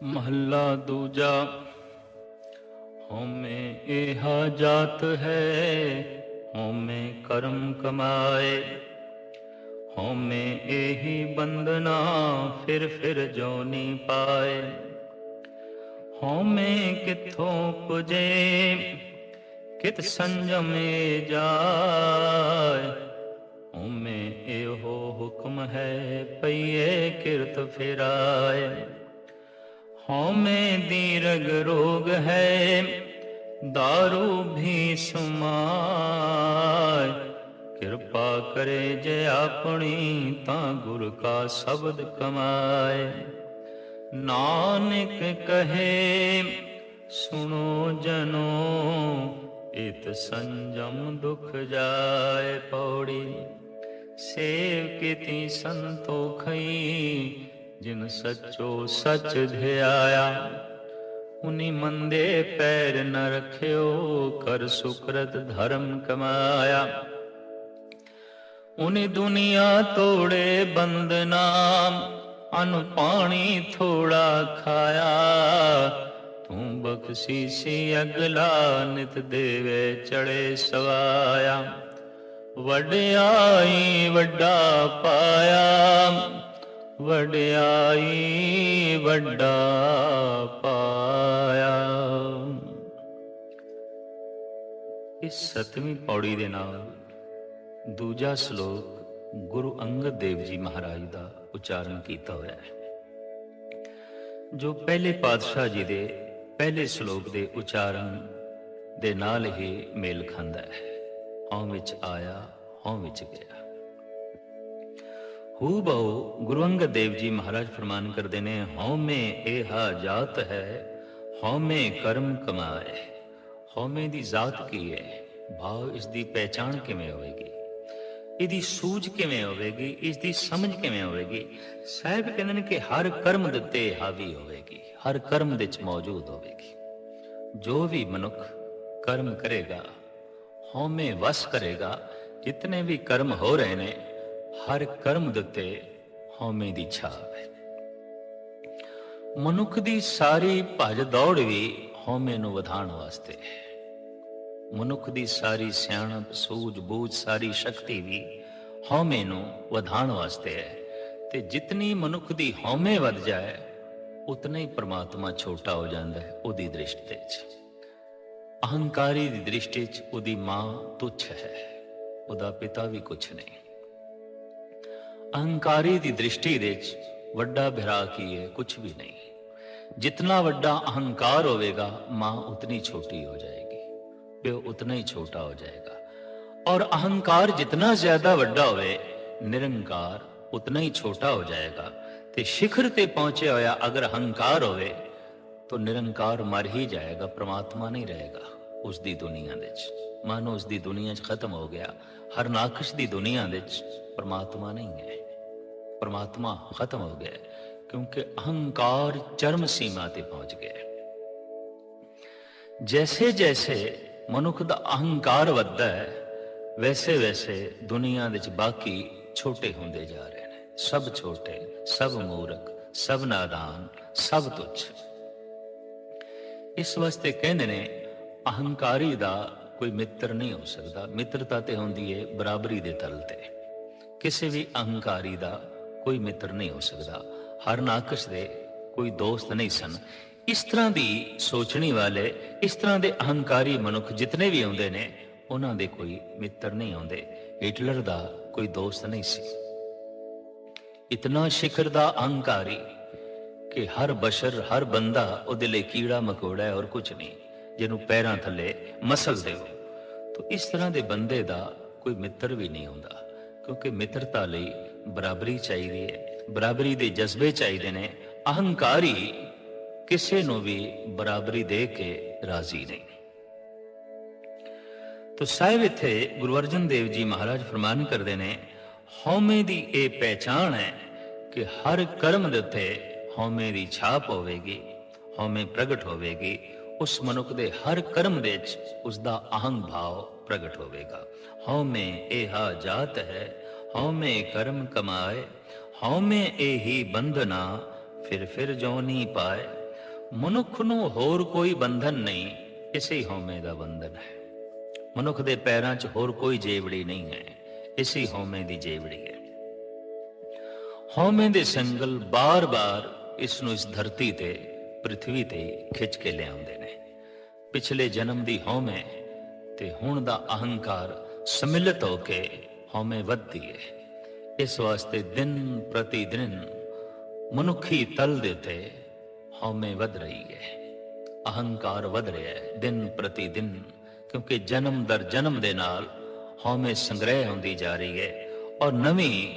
ਮਹੱਲਾ ਦੂਜਾ ਹਉਮੈ ਇਹਾ ਜਾਤ ਹੈ ਹਉਮੈ ਕਰਮ ਕਮਾਏ ਹਉਮੈ ਇਹੀ ਬੰਦਨਾ ਫਿਰ ਫਿਰ ਜੋਨੀ ਪਾਏ ਹਉਮੈ ਕਿਥੋਂ ਪੁਜੇ ਕਿਤ ਸੰਜਮੇ ਜਾਏ ਹਉਮੈ ਇਹੋ ਹੁਕਮ ਹੈ ਪਈਏ ਕਿਰਤ ਫਿਰਾਏ ਹਉਮੈ ਦੀਰਗ ਰੋਗ ਹੈ दारू ਵੀ ਸਮਾਏ ਕਿਰਪਾ ਕਰੇ ਜੇ ਆਪਣੀ ਤਾਂ ਗੁਰ ਕਾ ਸ਼ਬਦ ਕਮਾਏ। ਨਾਨਕ ਕਹੇ, ਸੁਣੋ ਜਨੋ, ਇਤ ਸੰਜਮ ਦੁਖ ਜਾਏ ਪੌੜੀ। ਸੇਵ ਕੀਤੀ ਸੰਤੋਖਈ ਜਿਨ ਸੱਚੋ ਸੱਚ ਧਿਆਇਆ ਉਨੀ ਮੰਦੇ ਪੈਰ ਨ ਰਖਿਓ, ਕਰ ਸੁਕਰਤ ਧਰਮ ਕਮਾਇਆ। ਉਨੀ ਦੁਨੀਆ ਤੋੜੇ ਬੰਦਨਾਮ ਅਨ ਪਾਣੀ ਥੋੜਾ ਖਾਇਆ। ਤੂੰ ਬਖਸ਼ੀ ਸੀ ਅਗਲਾ ਨਿਤ ਦੇਵੇ ਚੜੇ ਸਵਾਇਆ। ਵਡਿਆਈ ਵੱਡਾ ਪਾਇਆ। ਵਡਿਆਈ ਵੱਡਾ ਪਾਇਆ। ਇਸ ਸਤਵੀਂ ਪੌੜੀ ਦੇ ਨਾਲ ਦੂਜਾ ਸ਼ਲੋਕ ਗੁਰੂ ਅੰਗਦ ਦੇਵ ਜੀ ਮਹਾਰਾਜ ਦਾ ਉਚਾਰਨ ਕੀਤਾ ਹੋਇਆ ਹੈ। ਜੋ ਪਹਿਲੇ ਪਾਤਸ਼ਾਹ ਜੀ ਦੇ ਪਹਿਲੇ ਸ਼ਲੋਕ ਦੇ ਉਚਾਰਨ ਦੇ ਨਾਲ ਹੀ ਮੇਲ ਖਾਂਦਾ ਹੈ। ਹਉ ਵਿੱਚ ਆਇਆ, ਹਉ ਵਿੱਚ ਗਿਆ। ਹੂ ਬਹੁ ਗੁਰੂ ਅੰਗਦ ਦੇਵ ਜੀ ਮਹਾਰਾਜ ਫਰਮਾਨ ਕਰਦੇ ਨੇ ਹਉਮੈ ਇਹਾ ਜਾਤ ਹੈ ਹਉਮੈ ਕਰਮ ਕਮਾਏ ਹਉਮੈ ਦੀ ਜ਼ਾਤ ਕੀ ਹੈ ਭਾਵ ਇਸ ਦੀ ਪਹਿਚਾਣ ਕਿਵੇਂ ਹੋਵੇਗੀ ਇਹਦੀ ਸੂਝ ਕਿਵੇਂ ਹੋਵੇਗੀ ਇਸ ਦੀ ਸਮਝ ਕਿਵੇਂ ਹੋਵੇਗੀ ਸਾਹਿਬ ਕਹਿੰਦੇ ਨੇ ਕਿ ਹਰ ਕਰਮ ਦੇ ਉੱਤੇ ਹਾਵੀ ਹੋਵੇਗੀ ਹਰ ਕਰਮ ਦੇ ਵਿੱਚ ਮੌਜੂਦ ਹੋਵੇਗੀ ਜੋ ਵੀ ਮਨੁੱਖ ਕਰਮ ਕਰੇਗਾ ਹਉਮੈ ਵਸ ਕਰੇਗਾ ਜਿਤਨੇ ਵੀ ਕਰਮ ਹੋ ਰਹੇ ਨੇ ਹਰ ਕਰਮ ਦਿੱਤੇ ਉੱਤੇ ਹਉਮੈ ਦੀ ਛਾਵ ਹੈ। ਮਨੁੱਖ ਦੀ ਸਾਰੀ ਭੱਜ ਦੌੜ ਵੀ ਹਉਮੈ ਨੂੰ ਵਧਾਉਣ ਵਾਸਤੇ ਹੈ। ਮਨੁੱਖ ਦੀ ਸਾਰੀ ਸਿਆਣਪ, ਸੂਝ ਬੂਝ, ਸਾਰੀ ਸ਼ਕਤੀ ਵੀ ਹਉਮੈ ਨੂੰ ਵਧਾਉਣ ਵਾਸਤੇ ਹੈ ਤੇ ਜਿਤਨੀ ਮਨੁੱਖ ਦੀ ਹਉਮੈ ਵੱਧ ਜਾਏ, ਉਤਨਾ ਹੀ ਪ੍ਰਮਾਤਮਾ ਛੋਟਾ ਹੋ ਜਾਂਦਾ ਹੈ ਉਹਦੀ ਦ੍ਰਿਸ਼ਟੀ 'ਚ ਅਹੰਕਾਰੀ ਦੀ ਦ੍ਰਿਸ਼ਟੀ 'ਚ ਉਹਦੀ ਮਾਂ ਤੁੱਛ ਹੈ, ਉਹਦਾ ਪਿਤਾ ਵੀ ਕੁਛ ਨਹੀਂ। ਅਹੰਕਾਰੀ ਦੀ ਦ੍ਰਿਸ਼ਟੀ ਦੇ ਵਿੱਚ ਵੱਡਾ ਭਰਾ ਕੀ ਹੈ ਕੁਝ ਵੀ ਨਹੀਂ ਜਿਤਨਾ ਵੱਡਾ ਅਹੰਕਾਰ ਹੋਵੇਗਾ ਮਾਂ ਉਤਨੀ ਛੋਟੀ ਹੋ ਜਾਏਗੀ ਪਿਓ ਉਤਨਾ ਹੀ ਛੋਟਾ ਹੋ ਜਾਏਗਾ ਔਰ ਅਹੰਕਾਰ ਜਿਤਨਾ ਜ਼ਿਆਦਾ ਵੱਡਾ ਹੋਵੇ ਨਿਰੰਕਾਰ ਉਤਨਾ ਹੀ ਛੋਟਾ ਹੋ ਜਾਏਗਾ ਤੇ ਸਿਖਰ ਤੇ ਪਹੁੰਚਿਆ ਹੋਇਆ ਅਗਰ ਅਹੰਕਾਰ ਹੋਵੇ ਤਾਂ ਨਿਰੰਕਾਰ ਮਰ ਹੀ ਜਾਏਗਾ ਪ੍ਰਮਾਤਮਾ ਨਹੀਂ ਰਹੇਗਾ ਉਸ ਦੀ ਦੁਨੀਆ ਦੇ ਵਿੱਚ ਮਾਨੋ ਉਸ ਦੀ ਦੁਨੀਆ 'ਚ ਖਤਮ ਹੋ ਗਿਆ ਹਰ ਨਾਖਸ਼ ਦੀ ਦੁਨੀਆ ਦੇ ਵਿੱਚ ਪ੍ਰਮਾਤਮਾ ਨਹੀਂ ਹੈ ਪ੍ਰਮਾਤਮਾ ਖਤਮ ਹੋ ਗਿਆ ਕਿਉਂਕਿ ਅਹੰਕਾਰ ਚਰਮ ਸੀਮਾ ਤੇ ਪਹੁੰਚ ਗਿਆ ਜੈਸੇ ਜੈਸੇ ਮਨੁੱਖ ਦਾ ਅਹੰਕਾਰ ਵੱਧਦਾ ਹੈ ਵੈਸੇ ਵੈਸੇ ਦੁਨੀਆ ਵਿੱਚ ਬਾਕੀ ਛੋਟੇ ਹੁੰਦੇ ਜਾ ਰਹੇ ਨੇ ਸਭ ਛੋਟੇ ਸਭ ਮੂਰਖ ਸਭ ਨਾਦਾਨ ਸਭ ਤੁੱਛ ਇਸ ਵਾਸਤੇ ਕਹਿੰਦੇ ਨੇ ਅਹੰਕਾਰੀ ਦਾ ਕੋਈ ਮਿੱਤਰ ਨਹੀਂ ਹੋ ਸਕਦਾ ਮਿੱਤਰਤਾ ਤੇ ਹੁੰਦੀ ਹੈ ਬਰਾਬਰੀ ਦੇ ਤਲ ਤੇ ਕਿਸੇ ਵੀ ਅਹੰਕਾਰੀ ਦਾ ਕੋਈ ਮਿੱਤਰ ਨਹੀਂ ਹੋ ਸਕਦਾ। ਹਰ ਨਾਕਸ਼ ਦੇ ਕੋਈ ਦੋਸਤ ਨਹੀਂ ਸਨ। ਇਸ ਤਰ੍ਹਾਂ ਦੀ ਸੋਚਣੀ ਵਾਲੇ, ਇਸ ਤਰ੍ਹਾਂ ਦੇ ਅਹੰਕਾਰੀ ਮਨੁੱਖ ਜਿਤਨੇ ਵੀ ਆਉਂਦੇ ਨੇ, ਉਹਨਾਂ ਦੇ ਕੋਈ ਮਿੱਤਰ ਨਹੀਂ ਆਉਂਦੇ। ਹਿਟਲਰ ਦਾ ਕੋਈ ਦੋਸਤ ਨਹੀਂ ਸੀ। ਇਤਨਾ ਸ਼ਿਖਰ ਦਾ ਅਹੰਕਾਰੀ ਕਿ ਹਰ ਬਸ਼ਰ, ਹਰ ਬੰਦਾ ਉਹਦੇ ਲਈ ਕੀੜਾ ਮਕੋੜਾ ਹੈ ਔਰ ਕੁਝ ਨਹੀਂ, ਜਿਹਨੂੰ ਪੈਰਾਂ ਥੱਲੇ ਮਸਲ ਦੇਵੋ ਤਾਂ ਇਸ ਤਰ੍ਹਾਂ ਦੇ ਬੰਦੇ ਦਾ ਕੋਈ ਮਿੱਤਰ ਵੀ ਨਹੀਂ ਹੁੰਦਾ। ਕਿਉਂਕਿ ਮਿੱਤਰਤਾ ਲਈ ਬਰਾਬਰੀ ਚਾਹੀਦੀ ਹੈ। ਬਰਾਬਰੀ ਦੇ ਜਜ਼ਬੇ ਚਾਹੀਦੇ ਨੇ। ਅਹੰਕਾਰੀ ਕਿਸੇ ਨੂੰ ਵੀ ਬਰਾਬਰੀ ਦੇ ਕੇ ਰਾਜ਼ੀ ਨਹੀਂ। ਤੋ ਸਾਹਿਬ ਇੱਥੇ ਗੁਰੂ ਅਰਜਨ ਦੇਵ ਜੀ ਮਹਾਰਾਜ ਫਰਮਾਨ ਕਰਦੇ ਨੇ, ਹਉਮੈ ਦੀ ਇਹ ਪਹਿਚਾਣ ਹੈ ਕਿ ਹਰ ਕਰਮ ਦੇ ਉੱਤੇ ਹਉਮੈ ਦੀ ਛਾਪ ਹੋਵੇਗੀ, ਹਉਮੈ ਪ੍ਰਗਟ ਹੋਵੇਗੀ। ਉਸ ਮਨੁੱਖ ਦੇ ਹਰ ਕਰਮ ਦੇ ਵਿੱਚ ਉਸ ਦਾ ਅਹੰਗ ਭਾਵ ਪ੍ਰਗਟ ਹੋਵੇਗਾ ਹਉਮੈ ਇਹਾ ਜਾਤ ਹੈ ਹਉਮੈ ਕਰਮ ਕਮਾਏ ਹਉਮੈ ਇਹੀ ਬੰਧਨਾ ਫਿਰ ਫਿਰ ਜੋਨੀ ਪਾਏ ਮਨੁੱਖ ਨੂੰ ਹੋਰ ਕੋਈ ਬੰਧਨ ਨਹੀਂ ਇਸੇ ਹੀ ਹਉਮੈ ਦਾ ਬੰਧਨ ਹੈ ਮਨੁੱਖ ਦੇ ਪੈਰਾਂ 'ਚ ਹੋਰ ਕੋਈ ਜੇਵੜੀ ਨਹੀਂ ਹੈ ਇਸੇ ਹੀ ਹਉਮੈ ਦੀ ਜੇਵੜੀ ਹੈ ਹਉਮੈ ਦੇ ਸੰਗਲ ਬਾਰ-ਬਾਰ ਇਸ ਨੂੰ ਇਸ ਧਰਤੀ ਤੇ ਪ੍ਰithvi ਤੇ ਖਿੱਚ ਕੇ ਲਿਆਉਂਦੇ ਨੇ ਪਿਛਲੇ ਜਨਮ ਦੀ ਹਉਮੈ ਤੇ ਹੁਣ ਦਾ ਅਹੰਕਾਰ ਸਮਿਲਿਤ ਹੋ ਕੇ ਹਉਮੈ ਵੱਧਦੀ ਹੈ ਇਸ ਵਾਸਤੇ ਦਿਨ ਪ੍ਰਤੀ ਦਿਨ ਮਨੁੱਖੀ ਤਲ ਦੇ ਤੇ ਹਉਮੈ ਵੱਧ ਰਹੀ ਹੈ ਅਹੰਕਾਰ ਵੱਧ ਰਿਹਾ ਹੈ ਦਿਨ ਪ੍ਰਤੀ ਦਿਨ, ਕਿਉਂਕਿ ਜਨਮ ਦਰ ਜਨਮ ਦੇ ਨਾਲ ਹਉਮੈ ਸੰਗ੍ਰਹਿ ਹੁੰਦੀ ਜਾ ਰਹੀ ਹੈ ਔਰ ਨਵੀਂ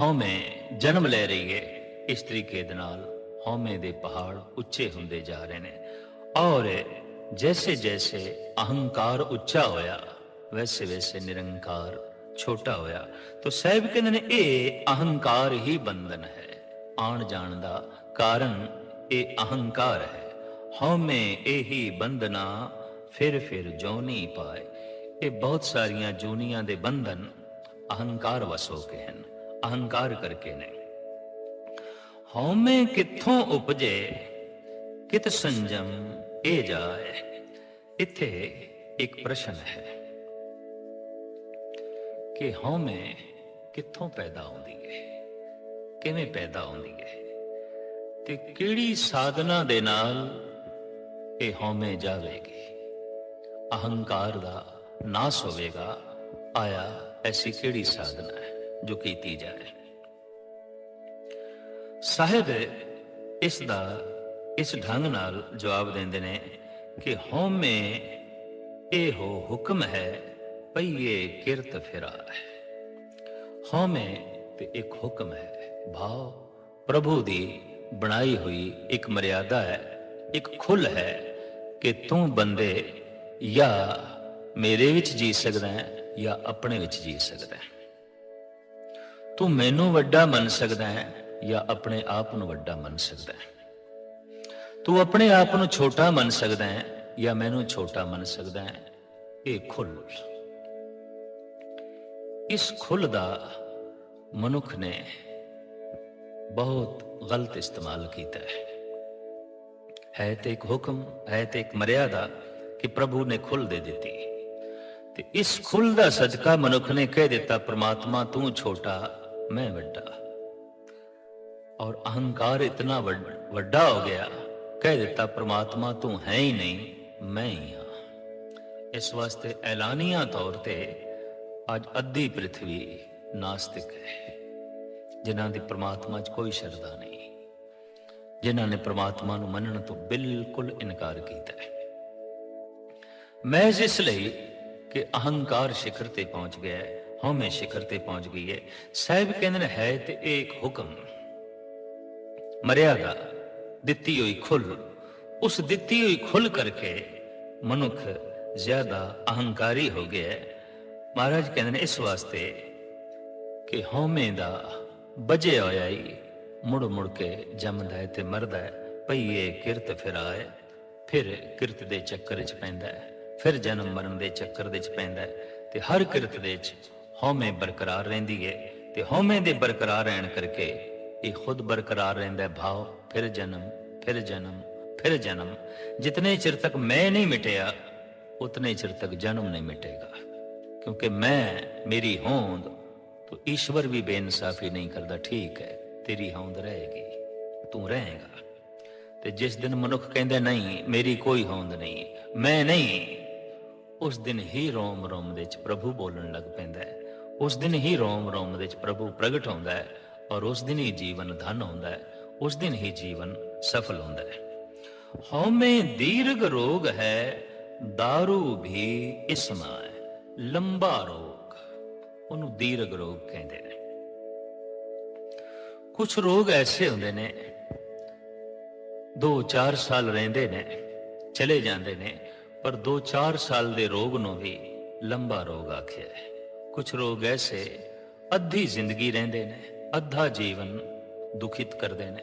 ਹਉਮੈ ਜਨਮ ਲੈ ਰਹੀ ਹੈ ਇਸ ਤਰੀਕੇ ਦੇ ਨਾਲ ਹਉਮੈ ਦੇ ਪਹਾੜ ਉੱਚੇ ਹੁੰਦੇ ਜਾ ਰਹੇ ਨੇ ਔਰ ਜੈਸੇ ਜੈਸੇ ਅਹੰਕਾਰ ਉੱਚਾ ਹੋਇਆ ਵੈਸੇ ਵੈਸੇ ਨਿਰੰਕਾਰ ਛੋਟਾ ਹੋਇਆ ਤਾਂ ਸਾਹਿਬ ਕਹਿੰਦੇ ਨੇ ਇਹ ਅਹੰਕਾਰ ਹੀ ਬੰਧਨ ਹੈ ਆਣ ਜਾਣ ਦਾ ਕਾਰਨ ਇਹ ਅਹੰਕਾਰ ਹੈ ਹਉਮੈ ਇਹੀ ਬੰਧਨਾ ਫਿਰ ਫਿਰ ਜੋਨੀ ਪਾਏ ਇਹ ਬਹੁਤ ਸਾਰੀਆਂ ਜੂਨੀਆਂ ਦੇ ਬੰਧਨ ਅਹੰਕਾਰ ਵਸੋ ਕੇ ਹਨ ਅਹੰਕਾਰ ਕਰਕੇ ਨੇ ਹਉਮੈ ਕਿੱਥੋਂ ਉਪਜੇ ਕਿਤ ਸੰਜਮ ਇਹ ਜਾਏ, ਇੱਥੇ ਇੱਕ ਪ੍ਰਸ਼ਨ ਹੈ ਕਿ ਹਉਮੈ ਕਿੱਥੋਂ ਪੈਦਾ ਹੁੰਦੀ ਹੈ? ਕਿਵੇਂ ਪੈਦਾ ਹੁੰਦੀ ਹੈ? ਤੇ ਕਿਹੜੀ ਸਾਧਨਾ ਦੇ ਨਾਲ ਇਹ ਹਉਮੈ ਜਾਵੇਗੀ? ਅਹੰਕਾਰ ਦਾ ਨਾਸ ਹੋਵੇਗਾ, ਆਇਆ ਐਸੀ ਕਿਹੜੀ ਸਾਧਨਾ ਹੈ ਜੋ ਕੀਤੀ ਜਾਏ? ਸਾਹਿਬ, ਇਸ ਦਾ ਇਸ ਢੰਗ ਨਾਲ ਜਵਾਬ ਦਿੰਦੇ ਨੇ ਕਿ ਹਉਮੈ ਇਹੋ ਹੁਕਮ ਹੈ, ਪਈਏ ਕਿਰਤ ਫਿਰਾ ਹੈ। ਹਉਮੈ ਤੇ ਇੱਕ ਹੁਕਮ ਹੈ, ਭਾਵ ਪ੍ਰਭੂ ਦੀ ਬਣਾਈ ਹੋਈ ਇੱਕ ਮਰਿਆਦਾ ਹੈ, ਇੱਕ ਖੁੱਲ ਹੈ ਕਿ ਤੂੰ ਬੰਦੇ ਜਾਂ ਮੇਰੇ ਵਿੱਚ ਜੀ ਸਕਦਾ ਹੈ ਜਾਂ ਆਪਣੇ ਵਿੱਚ ਜੀ ਸਕਦਾ ਹੈ। ਤੂੰ ਮੈਨੂੰ ਵੱਡਾ ਮੰਨ ਸਕਦਾ ਹੈ ਜਾਂ ਆਪਣੇ ਆਪ ਨੂੰ ਵੱਡਾ ਮੰਨ ਸਕਦਾ ਹੈ। ਤੂੰ ਆਪਣੇ ਆਪ ਨੂੰ ਛੋਟਾ ਮੰਨ ਸਕਦਾ ਹੈ ਜਾਂ ਮੈਨੂੰ ਛੋਟਾ ਮੰਨ ਸਕਦਾ ਹੈ? ਇਹ ਖੁੱਲ ਇਸ ਖੁੱਲ ਦਾ ਮਨੁੱਖ ਨੇ ਬਹੁਤ ਗਲਤ ਇਸਤੇਮਾਲ ਕੀਤਾ ਹੈ। ਹੈ ਤੇ ਇੱਕ ਹੁਕਮ, ਹੈ ਤੇ ਇੱਕ ਮਰਿਆਦਾ ਕਿ ਪ੍ਰਭੂ ਨੇ ਖੁੱਲ ਦੇ ਦਿੱਤੀ। ਤੇ ਇਸ ਖੁੱਲ ਦਾ ਸਦਕਾ ਮਨੁੱਖ ਨੇ ਕਹਿ ਦਿੱਤਾ, ਪ੍ਰਮਾਤਮਾ, ਤੂੰ ਛੋਟਾ, ਮੈਂ ਵੱਡਾ। ਔਰ ਅਹੰਕਾਰ ਇਤਨਾ ਵੱਡਾ ਹੋ ਗਿਆ ਕਹਿ ਦਿੱਤਾ, ਪ੍ਰਮਾਤਮਾ ਤੂੰ ਹੈ ਹੀ ਨਹੀਂ, ਮੈਂ ਹੀ ਹਾਂ। ਇਸ ਵਾਸਤੇ ਐਲਾਨੀਆਂ ਤੌਰ ਤੇ ਅੱਜ ਅੱਧੀ ਪ੍ਰithvi ਨਾਸਤਿਕ ਹੈ, ਜਿਨ੍ਹਾਂ ਦੀ ਪ੍ਰਮਾਤਮਾ 'ਚ ਕੋਈ ਸ਼ਰਧਾ ਨਹੀਂ, ਜਿਨ੍ਹਾਂ ਨੇ ਪ੍ਰਮਾਤਮਾ ਨੂੰ ਮੰਨਣ ਤੋਂ ਬਿਲਕੁਲ ਇਨਕਾਰ ਕੀਤਾ ਹੈ। ਮਹਿਜ਼ ਇਸ ਲਈ ਕਿ ਅਹੰਕਾਰ ਸਿਖਰ ਤੇ ਪਹੁੰਚ ਗਿਆ ਹੈ, ਹਉਮੈ ਸਿਖਰ ਤੇ ਪਹੁੰਚ ਗਈ ਹੈ। ਸਾਹਿਬ ਕਹਿੰਦੇ ਨੇ, ਹੈ ਤੇ ਇਹ ਇੱਕ ਹੁਕਮ ਮਰਿਆਦਾ ਦਿੱਤੀ ਹੋਈ ਖੁੱਲ। ਉਸ ਦਿੱਤੀ ਹੋਈ ਖੁੱਲ ਕਰਕੇ ਮਨੁੱਖ ਜ਼ਿਆਦਾ ਅਹੰਕਾਰੀ ਹੋ ਗਿਆ ਮਹਾਰਾਜ ਕਹਿੰਦੇ ਨੇ, ਇਸ ਵਾਸਤੇ ਕਿ ਹਉਮੈ ਦਾ ਬਜੇ ਹੋਇਆ ਹੀ ਮੁੜ ਮੁੜ ਕੇ ਜੰਮਦਾ ਹੈ ਤੇ ਮਰਦਾ ਹੈ। ਪਈਏ ਕਿਰਤ ਫਿਰਾਏ ਫਿਰ ਕਿਰਤ ਦੇ ਚੱਕਰ 'ਚ ਪੈਂਦਾ ਹੈ, ਫਿਰ ਜਨਮ ਮਰਨ ਦੇ ਚੱਕਰ ਦੇ 'ਚ ਪੈਂਦਾ ਹੈ ਤੇ ਹਰ ਕਿਰਤ ਦੇ 'ਚ ਹਉਮੈ ਬਰਕਰਾਰ ਰਹਿੰਦੀ ਹੈ ਤੇ ਹਉਮੈ ਦੇ ਬਰਕਰਾਰ ਰਹਿਣ ਕਰਕੇ ਇਹ ਖੁਦ ਬਰਕਰਾਰ ਰਹਿੰਦਾ ਹੈ ਭਾਵ ਫਿਰ ਜਨਮ ਫਿਰ ਜਨਮ ਫਿਰ ਜਨਮ। ਜਿਤਨੇ ਚਿਰ ਤੱਕ ਮੈਂ ਨਹੀਂ ਮਿਟਿਆ, ਉਤਨੇ ਚਿਰ ਤੱਕ ਜਨਮ ਨਹੀਂ ਮਿਟੇਗਾ। ਕਿਉਂਕਿ ਮੈਂ ਮੇਰੀ ਹੋਂਦ, ਤੋ ਈਸ਼ਵਰ ਵੀ ਬੇਇਨਸਾਫੀ ਨਹੀਂ ਕਰਦਾ, ਠੀਕ ਹੈ, ਤੇਰੀ ਹੋਂਦ ਰਹੇਗੀ, ਤੂੰ ਰਹੇਗਾ। ਤੇ ਜਿਸ ਦਿਨ ਮਨੁੱਖ ਕਹਿੰਦਾ, ਨਹੀਂ, ਮੇਰੀ ਕੋਈ ਹੋਂਦ ਨਹੀਂ, ਮੈਂ ਨਹੀਂ, ਉਸ ਦਿਨ ਹੀ ਰੋਮ ਰੋਮ ਦੇ ਵਿੱਚ ਪ੍ਰਭੂ ਬੋਲਣ ਲੱਗ ਪੈਂਦਾ ਉਸ ਦਿਨ ਹੀ ਰੋਮ ਰੋਮ ਦੇ ਵਿੱਚ ਪ੍ਰਭੂ ਪ੍ਰਗਟ ਹੁੰਦਾ ਹੈ ਔਰ ਉਸ ਦਿਨ ਹੀ ਜੀਵਨ ਧਨ ਹੁੰਦਾ ਹੈ। ਉਸ ਦਿਨ ਹੀ ਜੀਵਨ ਸਫਲ ਹੁੰਦਾ ਹੈ। ਹਉਮੈ ਦੀਰਘ ਰੋਗ ਹੈ दारू ਵੀ ਇਸਮਾ ਹੈ। ਲੰਬਾ ਰੋਗ, ਉਹਨੂੰ ਦੀਰਘ ਰੋਗ ਕਹਿੰਦੇ ਨੇ। ਕੁਝ ਰੋਗ ਐਸੇ ਹੁੰਦੇ ਨੇ 2-4 ਸਾਲ ਰਹਿੰਦੇ ਨੇ, ਚਲੇ ਜਾਂਦੇ ਨੇ, ਪਰ 2-4 ਸਾਲ ਦੇ ਰੋਗ ਨੂੰ ਵੀ ਲੰਬਾ ਰੋਗ ਆਖਿਆ ਹੈ। ਕੁਝ ਰੋਗ ਐਸੇ, ਅੱਧੀ ਜ਼ਿੰਦਗੀ ਰਹਿੰਦੇ ਨੇ, ਅੱਧਾ ਜੀਵਨ ਦੁਖਿਤ ਕਰਦੇ ਨੇ,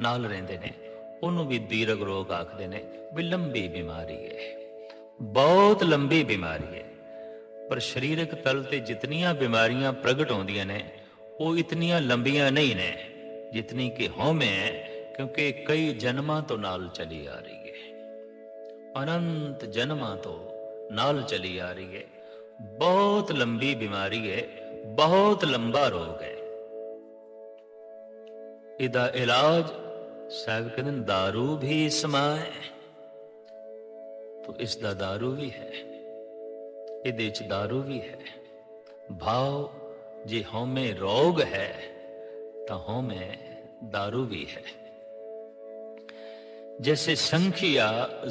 ਨਾਲ ਰਹਿੰਦੇ ਨੇ, ਉਹਨੂੰ ਵੀ ਦੀਰਗ ਰੋਗ ਆਖਦੇ ਨੇ, ਵੀ ਲੰਬੀ ਬਿਮਾਰੀ ਹੈ। ਬਹੁਤ ਲੰਬੀ ਬਿਮਾਰੀ ਹੈ। ਪਰ ਸਰੀਰਕ ਤਲ ਤੇ ਜਿਤਨੀਆਂ ਬਿਮਾਰੀਆਂ ਪ੍ਰਗਟ ਹੁੰਦੀਆਂ ਨੇ, ਉਹ ਇਤਨੀਆਂ ਲੰਬੀਆਂ ਨਹੀਂ ਨੇ, ਜਿਤਨੀ ਕਿ ਹਉਮੈ ਹੈ, ਕਿਉਂਕਿ ਕਈ ਜਨਮਾਂ ਤੋਂ ਨਾਲ ਚਲੀ ਆ ਰਹੀ ਹੈ। ਅਨੰਤ ਜਨਮਾਂ ਤੋਂ ਨਾਲ ਚਲੀ ਆ ਰਹੀ ਹੈ। ਬਹੁਤ ਲੰਬੀ ਬਿਮਾਰੀ ਹੈ, ਬਹੁਤ ਲੰਬਾ ਰੋਗ ਹੈ। ਇਹਦਾ ਇਲਾਜ ਸਾਹਿਬ ਕਹਿੰਦੇ ਨੇ दारू ਵੀ ਸਮਾਏ ਤੋ ਇਸ ਦਾ दारू ਵੀ ਹੈ ਇਹਦੇ ਚ दारू ਵੀ ਹੈ ਭਾਵ ਜੇ ਹਉਮੈ ਰੋਗ ਹੈ ਤਾਂ ਹਉਮੈ दारू ਵੀ ਹੈ जैसे संखिया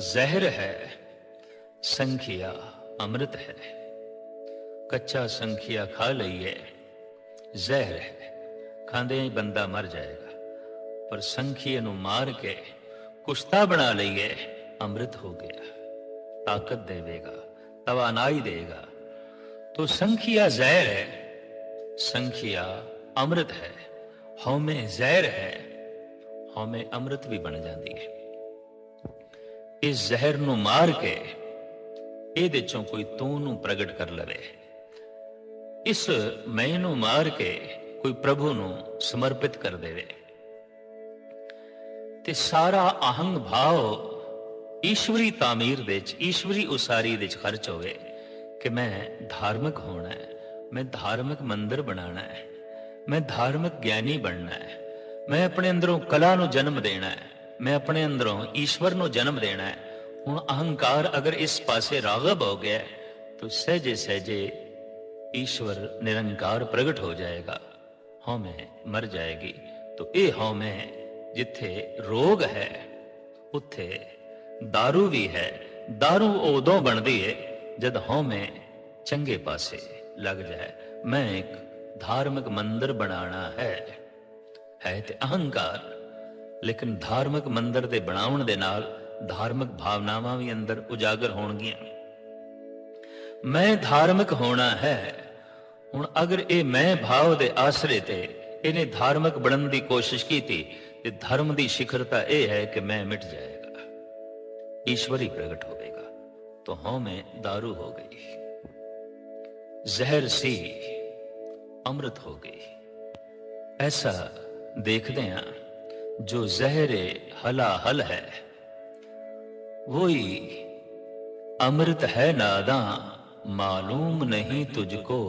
जहर है संखिया अमृत है कच्चा संखिया खा लइए ਜ਼ਹਿਰ ਹੈ ਖਾਂਦੇ ਹੀ ਬੰਦਾ ਮਰ ਜਾਏਗਾ ਪਰ ਸੰਖੀਏ ਨੂੰ ਮਾਰ ਕੇ ਕੁਸ਼ਤਾ ਬਣਾ ਲਈਏ ਅੰਮ੍ਰਿਤ ਹੋ ਗਿਆ ਤਾਕਤ ਦੇਵੇਗਾ ਤਵਾਨਾਈ ਦੇਗਾ तो संखिया जहर है संखिया अमृत है हौमे जहर है हौमे अमृत भी बन जाती है ਇਸ ਜ਼ਹਿਰ ਨੂੰ ਮਾਰ ਕੇ ਇਹਦੇ ਚੋਂ ਕੋਈ ਤੂੰ ਨੂੰ ਪ੍ਰਗਟ ਕਰ ਲਵੇ ਇਸ ਮੈਂ ਨੂੰ ਮਾਰ ਕੇ ਕੋਈ ਪ੍ਰਭੂ ਨੂੰ ਸਮਰਪਿਤ ਕਰ ਦੇਵੇ ਤੇ ਸਾਰਾ ਅਹੰਗ ਭਾਵ ਈਸ਼ਵਰੀ ਤਾਮੀਰ ਵਿੱਚ ਈਸ਼ਵਰੀ ਉਸਾਰੀ ਵਿੱਚ ਖਰਚ ਹੋਵੇ ਕਿ ਮੈਂ ਧਾਰਮਿਕ ਹੋਣਾ ਹੈ, ਮੈਂ ਧਾਰਮਿਕ ਮੰਦਿਰ ਬਣਾਉਣਾ ਹੈ, ਮੈਂ ਧਾਰਮਿਕ ਗਿਆਨੀ ਬਣਨਾ ਹੈ, ਮੈਂ ਆਪਣੇ ਅੰਦਰੋਂ ਕਲਾ ਨੂੰ ਜਨਮ ਦੇਣਾ ਹੈ, ਮੈਂ ਆਪਣੇ ਅੰਦਰੋਂ ਈਸ਼ਵਰ ਨੂੰ ਜਨਮ ਦੇਣਾ ਹੈ। ਹੁਣ ਅਹੰਕਾਰ ਅਗਰ ਇਸ ਪਾਸੇ ਰਾਗਬ ਹੋ ਗਿਆ ਤਾਂ ਸਹਜੇ ਸਹਜੇ ਈਸ਼ਵਰ ਨਿਰੰਕਾਰ ਪ੍ਰਗਟ ਹੋ ਜਾਏਗਾ। ਹਉਮੈ ਮਰ ਜਾਏਗੀ, ਤਾਂ ਇਹ ਹਉਮੈ ਜਿੱਥੇ ਰੋਗ ਹੈ ਉੱਥੇ दारू ਵੀ ਹੈ दारू ਉਦੋਂ ਬਣਦੀ ਹੈ ਜਦ ਹਉਮੈ ਚੰਗੇ ਪਾਸੇ ਲੱਗ ਜਾਏ ਮੈਂ ਇੱਕ ਧਾਰਮਿਕ ਮੰਦਿਰ ਬਣਾਉਣਾ ਹੈ ਹੈ ਤੇ ਅਹੰਕਾਰ ਲੇਕਿਨ ਧਾਰਮਿਕ ਮੰਦਰ ਦੇ ਬਣਾਉਣ ਦੇ ਨਾਲ ਧਾਰਮਿਕ ਭਾਵਨਾਵਾਂ ਵੀ ਅੰਦਰ ਉਜਾਗਰ ਹੋਣਗੀਆਂ ਮੈਂ ਧਾਰਮਿਕ ਹੋਣਾ ਹੈ ਹੁਣ ਅਗਰ ਇਹ ਮੈਂ ਭਾਵ ਦੇ ਆਸਰੇ ਤੇ ਇਹਨੇ ਧਾਰਮਿਕ ਬਣਨ ਦੀ ਕੋਸ਼ਿਸ਼ ਕੀਤੀ ਤੇ ਧਰਮ ਦੀ ਸਿਖਰਤਾ ਇਹ ਹੈ ਕਿ ਮੈਂ ਮਿਟ ਜਾਏਗਾ ਈਸ਼ਵਰੀ ਪ੍ਰਗਟ ਹੋਵੇਗਾ तो हमें दारू हो गई जहर सी अमृत हो गई ऐसा देखते हैं जो जहरे हला हल है वही अमृत है नादा मालूम नहीं तुझको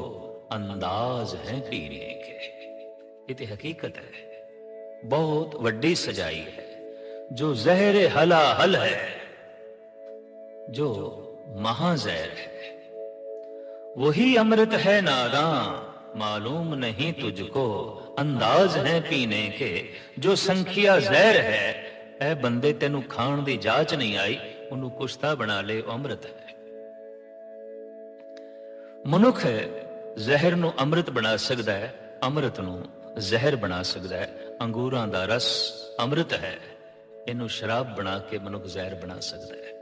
अंदाज है पीने के ये तो हकीकत है बहुत वड्डी सजाई है जो जहरे हला हल है जो महाजैर है वही अमृत है नादा मालूम नहीं तुझको अंदाज है पीने के जो संखिया ਜ਼ਹਿਰ ਹੈ ਐ ਬੰਦੇ ਤੈਨੂੰ ਖਾਣ ਦੀ ਜਾਚ ਨਹੀਂ ਆਈ ਉਹਨੂੰ ਕੁਸ਼ਤਾ ਬਣਾ ਲੈ ਉਹ ਅੰਮ੍ਰਿਤ ਹੈ ਮਨੁੱਖ ਜ਼ਹਿਰ ਨੂੰ ਅੰਮ੍ਰਿਤ ਬਣਾ ਸਕਦਾ ਹੈ ਅੰਮ੍ਰਿਤ ਨੂੰ ਜ਼ਹਿਰ ਬਣਾ ਸਕਦਾ ਹੈ ਅੰਗੂਰਾਂ ਦਾ ਰਸ ਅੰਮ੍ਰਿਤ ਹੈ। ਇਹਨੂੰ ਸ਼ਰਾਬ ਬਣਾ ਕੇ ਮਨੁੱਖ ਜ਼ਹਿਰ ਬਣਾ ਸਕਦਾ ਹੈ।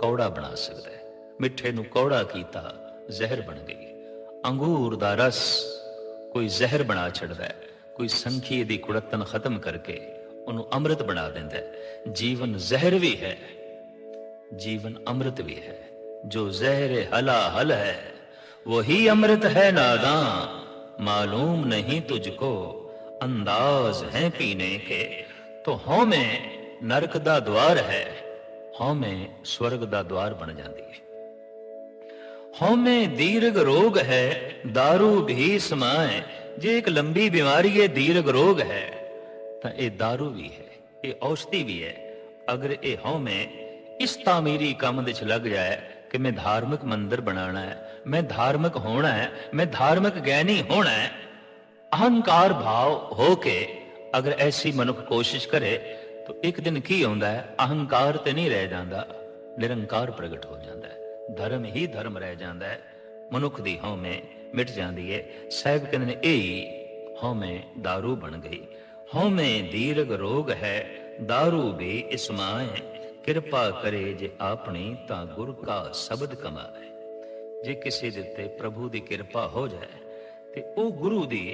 ਕੌੜਾ ਬਣਾ ਸਕਦਾ ਹੈ। ਮਿੱਠੇ ਨੂੰ ਕੌੜਾ ਕੀਤਾ ਜ਼ਹਿਰ ਬਣ ਗਈ। ਅੰਗੂਰ ਦਾ ਰਸ ਕੋਈ ਜ਼ਹਿਰ ਬਣਾ ਛੱਡਦਾ ਹੈ। ਕੋਈ ਸੰਖੀ ਦੀ ਕੁੜਤਨ ਖਤਮ ਕਰਕੇ ਉਹਨੂੰ ਅੰਮ੍ਰਿਤ ਬਣਾ ਦਿੰਦਾ ਹੈ। ਜੀਵਨ ਜ਼ਹਿਰ ਵੀ ਹੈ। ਜੀਵਨ ਅੰਮ੍ਰਿਤ ਵੀ ਹੈ। ਜੋ ਜ਼ਹਿਰ ਹਲਾ ਹਲ ਹੈ, ਵਹੀ ਅੰਮ੍ਰਿਤ ਹੈ ਨਾਦਾ ਮਾਲੂਮ ਨਹੀਂ ਤੁਝਕੋ ਅੰਦਾਜ਼ ਹੈ ਪੀਨੇ ਕੇ ਤੋ ਹਉਮੈ ਨਰਕ ਦਾ ਦਵਾਰ ਹੈ ਹਉਮੈ ਸਵਰਗ ਦਾ ਦਵਾਰ ਬਣ ਜਾਂਦੀ ਹੈ ਹਉਮੈ ਦੀਰਘ ਰੋਗ ਹੈ दारू ਵੀ ਸਮਾਏ ਜੇ ਇੱਕ ਲੰਬੀ ਬਿਮਾਰੀ ਹੈ ਦੀਰਘ ਰੋਗ ਹੈ ਤਾਂ ਇਹ दारू ਵੀ ਹੈ ਇਹ ਔਸ਼ਧੀ ਵੀ ਹੈ ਅਗਰ ਇਹ ਹਉਮੈ ਇਸ ਤਾਮੀਰੀ ਕੰਮ ਦੇ ਚ ਲੱਗ ਜਾਏ ਕਿ ਮੈਂ ਧਾਰਮਿਕ ਮੰਦਿਰ ਬਣਾਉਣਾ ਹੈ ਮੈਂ ਧਾਰਮਿਕ ਹੋਣਾ ਹੈ ਮੈਂ ਧਾਰਮਿਕ ਗਿਆਨੀ ਹੋਣਾ ਹੈ ਅਹੰਕਾਰ ਭਾਵ ਹੋ ਕੇ ਅਗਰ ਐਸੀ ਮਨੁੱਖ ਕੋਸ਼ਿਸ਼ ਕਰੇ ਤਾਂ ਇੱਕ ਦਿਨ ਕੀ ਹੁੰਦਾ ਹੈ ਅਹੰਕਾਰ ਤੇ ਨਹੀਂ ਰਹਿ ਜਾਂਦਾ ਨਿਰੰਕਾਰ ਪ੍ਰਗਟ ਹੋ ਜਾਂਦਾ ਹੈ ਧਰਮ ਹੀ ਧਰਮ ਰਹਿ ਜਾਂਦਾ ਹੈ ਮਨੁੱਖ ਦੀ ਹਉਮੈ ਮਿਟ ਜਾਂਦੀ ਹੈ ਸਾਹਿਬ ਕਹਿੰਦੇ ਨੇ ਇਹ ਹੀ ਹਉਮੈ दारू ਬਣ ਗਈ ਹਉਮੈ ਦੀਰਘ ਰੋਗ ਹੈ दारू ਵੀ ਇਸਮਾਏ ਕਿਰਪਾ ਕਰੇ ਜੇ ਆਪਣੀ ਤਾਂ ਗੁਰ ਕਾ ਸ਼ਬਦ ਕਮਾਏ ਜੇ ਕਿਸੇ ਦੇ ਉੱਤੇ ਪ੍ਰਭੂ ਦੀ ਕਿਰਪਾ ਹੋ ਜਾਏ ਤੇ ਉਹ ਗੁਰੂ ਦੀ